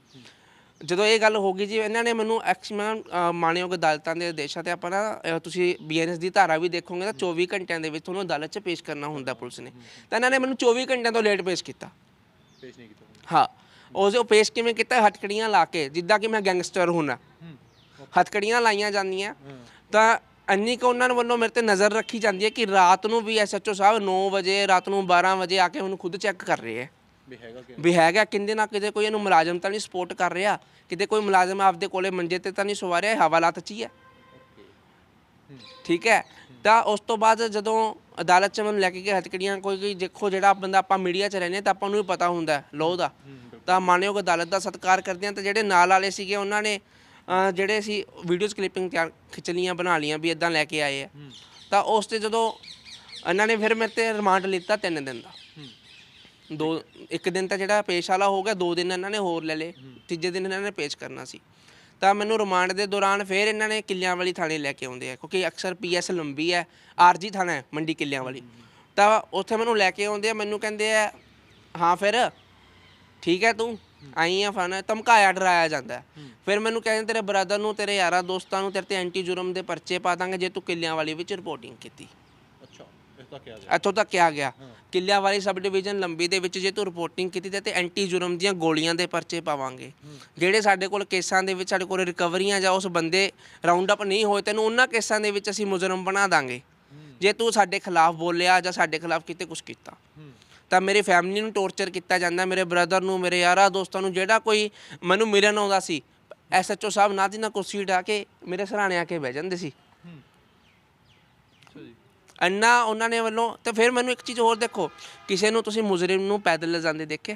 ਜਦੋਂ ਇਹ ਗੱਲ ਹੋ ਗਈ ਜੀ ਇਹਨਾਂ ਨੇ ਮੈਨੂੰ ਐਕਸਮੈਨ ਮਾਣਯੋਗ ਅਦਾਲਤਾਂ ਦੇ ਆਦੇਸ਼ਾਂ ਤੇ ਆਪਾਂ ਨਾ ਅ, ਤੁਸੀਂ ਬੀਐਨਐਸ ਦੀ ਧਾਰਾ ਵੀ ਦੇਖੋਗੇ ਤਾਂ 24 ਘੰਟਿਆਂ ਦੇ ਵਿੱਚ ਤੁਹਾਨੂੰ ਅਦਾਲਤ 'ਚ ਪੇਸ਼ ਕਰਨਾ ਹੁੰਦਾ ਪੁਲਿਸ ਨੇ। ਤਾਂ ਇਹਨਾਂ ਨੇ ਮੈਨੂੰ 24 ਘੰਟਿਆਂ ਤੋਂ ਲੇਟ ਪੇਸ਼ ਕੀਤਾ। ਪੇਸ਼ ਨਹੀਂ ਕੀਤਾ। ਹਾਂ ਉਸ ਉਹ ਪੇਸ਼ ਕਿਵੇਂ ਕੀਤਾ ਹੱਥਕੜੀਆਂ ਲਾ ਕੇ ਜਿੱਦਾਂ ਕਿ ਮੈਂ ਗੈਂਗਸਟਰ ਹੁਣਾ ਹੱਥਕੜੀਆਂ ਲਾਈਆਂ ਜਾਂਦੀਆਂ। ਤਾਂ ਅੰਨੀ ਕੁ ਉਹਨਾਂ ਵੱਲੋਂ ਮੇਰੇ ਤੇ ਨਜ਼ਰ ਰੱਖੀ ਜਾਂਦੀ ਹੈ ਕਿ ਰਾਤ ਨੂੰ ਵੀ ਐਸਐਚਓ ਸਾਹਿਬ 9 ਵਜੇ ਰਾਤ ਨੂੰ 12 ਵਜੇ ਆ ਕੇ ਉਹਨੂੰ ਖੁਦ ਚੈੱਕ ਕਰ ਰਹੇ ਹੈ। ਵੀ ਹੈਗਾ ਕਿ ਵੀ ਹੈਗਾ ਕਿੰਦੇ ਨਾ ਕਿਤੇ ਕੋਈ ਇਹਨੂੰ ਮੁਲਾਜ਼ਮ ਤਾਂ ਨਹੀਂ ਸਪੋਰਟ ਕਰ ਰਿਹਾ। ਕਿਤੇ ਕੋਈ ਮੁਲਾਜ਼ਮ ਆਪਦੇ ਕੋਲੇ ਮੰਜੇ ਤੇ ਤਾਂ ਨਹੀਂ ਸਵਾ ਰਿਹਾ ਇਹ ਹਵਾਲਾਤ 'ਚ ਹੀ ਹੈ। ਠੀਕ ਹੈ? ਤਾਂ ਉਸ ਤੋਂ ਬਾਅਦ ਜਦੋਂ ਅਦਾਲਤ 'ਚ ਮੈਨੂੰ ਲੈ ਕੇ ਗਏ ਹਥਕੜੀਆਂ ਕੋਈ ਕੋਈ ਦੇਖੋ ਜਿਹੜਾ ਬੰਦਾ ਆਪਾਂ ਮੀਡੀਆ 'ਚ ਰਹਿੰਦੇ ਤਾਂ ਆਪਾਂ ਨੂੰ ਵੀ ਪਤਾ ਹੁੰਦਾ ਲੋਹ ਦਾ। ਤਾਂ ਮਾਨਯੋਗ ਅਦਾਲਤ ਦਾ ਸਤਿਕਾਰ ਕਰਦੇ ਹਾਂ ਤੇ ਜਿਹੜੇ ਨਾਲ ਵਾਲੇ ਸੀਗੇ ਉਹਨਾਂ ਨੇ ਜਿਹੜੇ ਸੀ ਵੀਡੀਓਜ਼ ਕਲਿੱਪਿੰਗ ਤਿਆਰ ਖਿੱਚ ਲੀਆਂ ਬਣਾ ਲੀਆਂ ਵੀ ਇਦਾਂ ਲੈ ਕੇ ਆਏ ਆ। ਤਾਂ ਉਸ ਤੇ ਜਦੋਂ ਇਹਨਾਂ ਨੇ ਫਿਰ ਮੇਰੇ ਤੇ ਰਿਮਾਂਡ ਲਿੱਤਾ 3 ਦਿਨ ਦਾ। ਦੋ, ਇੱਕ ਦਿਨ ਤਾਂ ਜਿਹੜਾ ਪੇਸ਼ ਵਾਲਾ ਹੋ ਗਿਆ, ਦੋ ਦਿਨ ਇਹਨਾਂ ਨੇ ਹੋਰ ਲੈ ਲਏ। ਤੀਜੇ ਦਿਨ ਇਹਨਾਂ ਨੇ ਪੇਸ਼ ਕਰਨਾ ਸੀ। ਤਾਂ ਮੈਨੂੰ ਰਿਮਾਂਡ ਦੇ ਦੌਰਾਨ ਫਿਰ ਇਹਨਾਂ ਨੇ ਕਿੱਲਿਆਂ ਵਾਲੀ ਥਾਣੇ ਲੈ ਕੇ ਆਉਂਦੇ ਆ, ਕਿਉਂਕਿ ਅਕਸਰ ਪੀਐਸ ਲੰਬੀ ਹੈ, ਆਰਜੀ ਥਾਣਾ ਹੈ, ਮੰਡੀ ਕਿੱਲਿਆਂ ਵਾਲੀ ਤਾਂ ਉੱਥੇ ਮੈਨੂੰ ਲੈ ਕੇ ਆਉਂਦੇ ਆ, ਮੈਨੂੰ ਕਹਿੰਦੇ ਆ, ਹਾਂ ਫਿਰ, ਠੀਕ ਹੈ ਤੂੰ, ਆਈ ਆ ਫਨ, ਧਮਕਾਇਆ, ਡਰਾਇਆ ਜਾਂਦਾ ਫਿਰ ਮੈਨੂੰ ਕਹਿੰਦੇ, ਤੇਰੇ ਬ੍ਰਦਰ ਨੂੰ, ਤੇਰੇ ਯਾਰਾਂ, ਦੋਸਤਾਂ ਨੂੰ, ਤੇਰੇ ਤੇ ਐਂਟੀ ਜੁਰਮ ਦੇ ਪਰਚੇ ਪਾ ਦਾਂਗੇ, ਜੇ ਤੂੰ ਕਿੱਲਿਆਂ ਵਾਲੀ ਵਿੱਚ ਰਿਪੋਰਟਿੰਗ ਕੀਤੀ। ਗਿਆ। ਇੱਥੋਂ ਤੱਕ ਕਿਹਾ ਗਿਆ। ਕਿੱਲਿਆਂ ਵਾਲੀ ਸਬ ਡਿਵੀਜ਼ਨ ਲੰਬੀ ਦੇ ਵਿੱਚ ਜੇ ਤੂੰ ਰਿਪੋਰਟਿੰਗ ਕੀਤੀ ਤੇ ਐਂਟੀ ਜੁਰਮ ਦੀਆਂ ਗੋਲੀਆਂ ਦੇ ਪਰਚੇ ਪਾਵਾਂਗੇ। ਜਿਹੜੇ ਸਾਡੇ ਕੋਲ ਕੇਸਾਂ ਦੇ ਵਿੱਚ ਸਾਡੇ ਕੋਲ ਰਿਕਵਰੀਆਂ ਜਾਂ ਉਸ ਬੰਦੇ ਰਾਉਂਡ ਅਪ ਨਹੀਂ ਹੋਏ ਤੈਨੂੰ ਉਹਨਾਂ ਕੇਸਾਂ ਦੇ ਵਿੱਚ ਅਸੀਂ ਮੁਜਰਮ ਬਣਾ ਦਾਂਗੇ। ਜੇ ਤੂੰ ਸਾਡੇ ਖਿਲਾਫ ਬੋਲਿਆ ਜਾਂ ਸਾਡੇ ਖਿਲਾਫ ਕਿਤੇ ਕੁਝ ਕੀਤਾ। ਤਾਂ ਮੇਰੀ ਫੈਮਿਲੀ ਨੂੰ ਟੌਰਚਰ ਕੀਤਾ ਜਾਂਦਾ ਮੇਰੇ ਬ੍ਰਦਰ ਨੂੰ ਮੇਰੇ ਯਾਰਾਂ ਦੋਸਤਾਂ ਨੂੰ ਜਿਹੜਾ ਕੋਈ ਮੈਨੂੰ ਮਿਲਣ ਆਉਂਦਾ ਸੀ ਐਸਐਚਓ ਸਾਹਿਬ ਨਾ ਦੀ ਨਾ ਕੁਰਸੀ ਢਾ ਕੇ ਮੇਰੇ ਸਰਾਣੇ ਆ ਕੇ ਬਹਿ ਜਾਂਦੇ ਸੀ। ਅੰਨਾ ਉਹਨਾਂ ਨੇ ਵੱਲੋਂ ਤੇ ਫਿਰ ਮੈਨੂੰ ਇੱਕ ਚੀਜ਼ ਹੋਰ ਦੇਖੋ ਕਿਸੇ ਨੂੰ ਤੁਸੀਂ ਮੁਜਰਮ ਨੂੰ ਪੈਦਲ ਲਿਜਾਂਦੇ ਦੇਖਿਆ?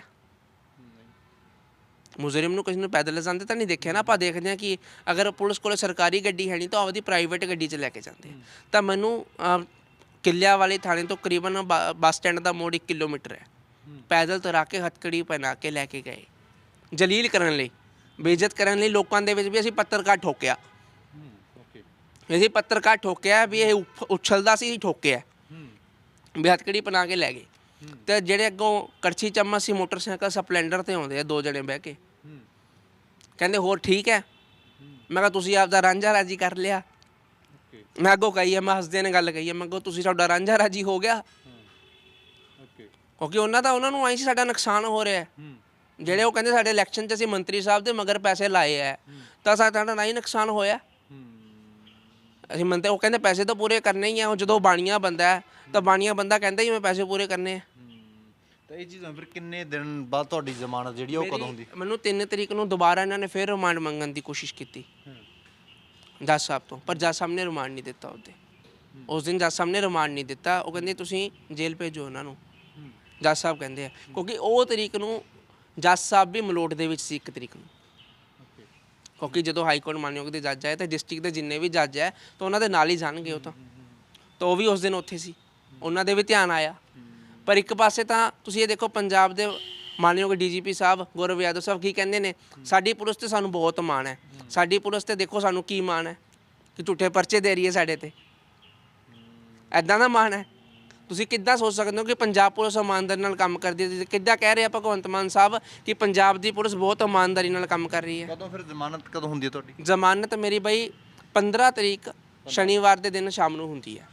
ਮੁਜਰਮ ਨੂੰ ਕਿਸੇ ਨੂੰ ਪੈਦਲ ਲਿਜਾਂਦੇ ਤਾਂ ਨਹੀਂ ਦੇਖਿਆ ਨਾ? ਆਪਾਂ ਦੇਖਦੇ ਹਾਂ ਕਿ ਅਗਰ ਪੁਲਿਸ ਕੋਲ ਸਰਕਾਰੀ ਗੱਡੀ ਹੈ ਨਹੀਂ ਤਾਂ ਆਪਦੀ ਪ੍ਰਾਈਵੇਟ ਗੱਡੀ 'ਚ ਲੈ ਕੇ ਜਾਂਦੇ ਆ। ਤਾਂ ਮੈਨੂੰ ਕਿੱਲਿਆਂ ਵਾਲੇ ਥਾਣੇ ਤੋਂ ਕਰੀਬਨ ਬੱਸ ਸਟੈਂਡ ਦਾ ਮੋੜ 1 ਕਿਲੋਮੀਟਰ ਹੈ। ਪੈਦਲ ਤੁਰਾ ਕੇ ਹੱਥਕੜੀ ਪਹਿਨਾ ਕੇ ਲੈ ਕੇ ਗਏ। ਜਲੀਲ ਕਰਨ ਲਈ ਬੇਇੱਜ਼ਤ ਕਰਨ ਲਈ ਲੋਕਾਂ ਦੇ ਵਿੱਚ ਵੀ ਅਸੀਂ ਪੱਤਰਕਾਰ ਠੋਕਿਆ। ਅਸੀਂ ਪੱਤਰਕਾਰ ਠੋਕਿਆ ਵੀ ਇਹ ਉਛਲਦਾ ਸੀ ਠੋਕਿਆ ਵੀ ਹੱਥਕੜੀ ਪਨਾ ਕੇ ਲੈ ਗਏ। ਤੇ ਜਿਹੜੇ ਅੱਗੋਂ ਕੜਛੀ ਚਮਚ ਸੀ ਮੋਟਰਸਾਈਕਲ ਸਪਲੈਂਡਰ ਤੇ ਆਉਂਦੇ ਆ ਦੋ ਜਣੇ ਬਹਿ ਕੇ। ਕਹਿੰਦੇ ਹੋਰ ਠੀਕ ਹੈ? ਮੈਂ ਕਿਹਾ ਤੁਸੀਂ ਆਪਦਾ ਰਾਂਝਾ ਰਾਜੀ ਕਰ ਲਿਆ। ਮੈਂ ਅੱਗੋਂ ਕਹੀ ਆ ਮੈਂ ਹੱਸਦੇ ਨੇ ਗੱਲ ਕਹੀ ਆ ਮੈਂ ਕਿਹਾ ਤੁਸੀਂ ਤੁਹਾਡਾ ਰਾਂਝਾ ਰਾਜੀ ਹੋ ਗਿਆ? ਓਕੇ। ਕਿਉਂਕਿ ਉਹਨਾਂ ਦਾ ਉਹਨਾਂ ਨੂੰ ਆਈ ਸੀ ਸਾਡਾ ਨੁਕਸਾਨ ਹੋ ਰਿਹਾ ਹੈ। ਜਿਹੜੇ ਉਹ ਕਹਿੰਦੇ ਸਾਡੇ ਇਲੈਕਸ਼ਨ 'ਚ ਅਸੀਂ ਮੰਤਰੀ ਸਾਹਿਬ ਦੇ ਮਗਰ ਪੈਸੇ ਲਾਏ ਆ ਤਾਂ ਸਾਡਾ ਨਹੀਂ ਨੁਕਸਾਨ ਹੋਇਆ। ਅਸੀਂ ਮੰਤਰੀ ਉਹ ਕਹਿੰਦੇ ਪੈਸੇ ਤਾਂ ਪੂਰੇ ਕਰਨੇ ਹੀ ਆ ਉਹ ਜਦੋਂ ਬਾਣੀਆਂ ਬੰਦਾ ਹੈ ਤਾਂ ਬਾਣੀਆਂ ਬੰਦਾ ਕਹਿੰਦਾ ਹੀ ਮੈਂ ਪੈਸੇ ਪੂਰੇ ਕਰਨੇ ਆ। ਤਾਂ ਇਹ ਚੀਜ਼ਾਂ ਫਿਰ ਕਿੰਨੇ ਦਿਨ ਬਾਅਦ ਤੁਹਾਡੀ ਜ਼ਮਾਨਤ ਜਿਹੜੀ ਆ ਉਹ ਕਦੋਂ ਹੁੰਦੀ? ਮੈਨੂੰ 3 ਤਰੀਕ ਨੂੰ ਦੁਬਾਰਾ ਇਹਨਾਂ ਨੇ ਫਿਰ ਰਿਮਾਂਡ ਮੰਗਣ ਦੀ ਕੋਸ਼ਿਸ਼ ਕੀਤੀ। ਜੱਜ ਸਾਹਿਬ ਤੋਂ ਪਰ ਜੱਜ ਸਾਹਿਬ ਨੇ ਰਿਮਾਂਡ ਨਹੀਂ ਦਿੱਤਾ ਉਹਦੇ। ਉਸ ਦਿਨ ਜੱਜ ਸਾਹਿਬ ਨੇ ਰਿਮਾਂਡ ਨਹੀਂ ਦਿੱਤਾ ਉਹ ਕਹਿੰਦੇ ਤੁਸੀਂ ਜੇਲ੍ਹ ਭੇਜੋ ਉਹਨਾਂ ਨੂੰ। ਜੱਜ ਸਾਹਿਬ ਕਹਿੰਦੇ ਆ ਕਿਉਂਕਿ ਉਹ ਤਰੀਕ ਨੂੰ ਜੱਜ ਸਾਹਿਬ ਵੀ ਮਲੋਟ ਦੇ ਵਿੱਚ ਸੀ ਇੱਕ ਤਰੀਕ ਨੂੰ। ਕਿਉਂਕਿ ਜਦੋਂ ਹਾਈ ਕੋਰਟ ਮਾਨਯੋਗ ਦੇ ਜੱਜ ਆਏ ਤਾਂ ਡਿਸਟ੍ਰਿਕਟ ਦੇ ਜਿੰਨੇ ਵੀ ਜੱਜ ਹੈ ਤਾਂ ਉਹਨਾਂ ਦੇ ਨਾਲ ਹੀ ਜਾਣਗੇ ਉਹ ਤਾਂ। ਤਾਂ ਉਹ ਵੀ ਉਸ ਦਿਨ ਉੱਥੇ ਸੀ। ਉਹਨਾਂ ਦੇ ਵੀ ਧਿਆਨ ਆਇਆ। ਪਰ ਇੱਕ ਪਾਸੇ ਤਾਂ ਤੁਸੀਂ ਇਹ ਦੇਖੋ ਪੰਜਾਬ ਦੇ ਮਾਨਯੋਗ ਡੀਜੀਪੀ ਸਾਹਿਬ, ਗੌਰਵ ਯਾਦਵ ਸਾਹਿਬ ਕੀ ਕਹਿੰਦੇ ਨੇ, ਸਾਡੀ ਪੁਲਿਸ ਤੇ ਸਾਨੂੰ ਬਹੁਤ ਮਾਣ ਹੈ। ਸਾਡੀ ਪੁਲਿਸ ਤੇ ਦੇਖੋ ਸਾਨੂੰ ਕੀ ਮਾਣ ਹੈ ਕਿ ਝੂਠੇ ਪਰਚੇ ਦੇ ਰਹੀ ਹੈ ਸਾਡੇ ਤੇ। ਐਦਾਂ ਦਾ ਮਾਣ ਹੈ। ਤੁਸੀਂ ਕਿੱਦਾਂ ਸੋਚ ਸਕਦੇ ਹੋ ਕਿ ਪੰਜਾਬ ਪੁਲਿਸ ਇਮਾਨਦਾਰੀ ਨਾਲ ਕੰਮ ਕਰਦੀ ਹੈ? ਕਿੱਦਾਂ ਕਹਿ ਰਿਹਾ ਭਗਵੰਤ ਮਾਨ ਸਾਹਿਬ ਕਿ ਪੰਜਾਬ ਦੀ ਪੁਲਿਸ ਬਹੁਤ ਇਮਾਨਦਾਰੀ ਨਾਲ ਕੰਮ ਕਰ ਰਹੀ ਹੈ? ਕਦੋਂ ਫਿਰ ਜ਼ਮਾਨਤ ਕਦੋਂ ਹੁੰਦੀ ਹੈ ਤੁਹਾਡੀ? ਜ਼ਮਾਨਤ ਮੇਰੀ ਬਈ 15 ਤਰੀਕ ਸ਼ਨੀਵਾਰ ਦੇ ਦਿਨ ਸ਼ਾਮ ਨੂੰ ਹੁੰਦੀ ਹੈ।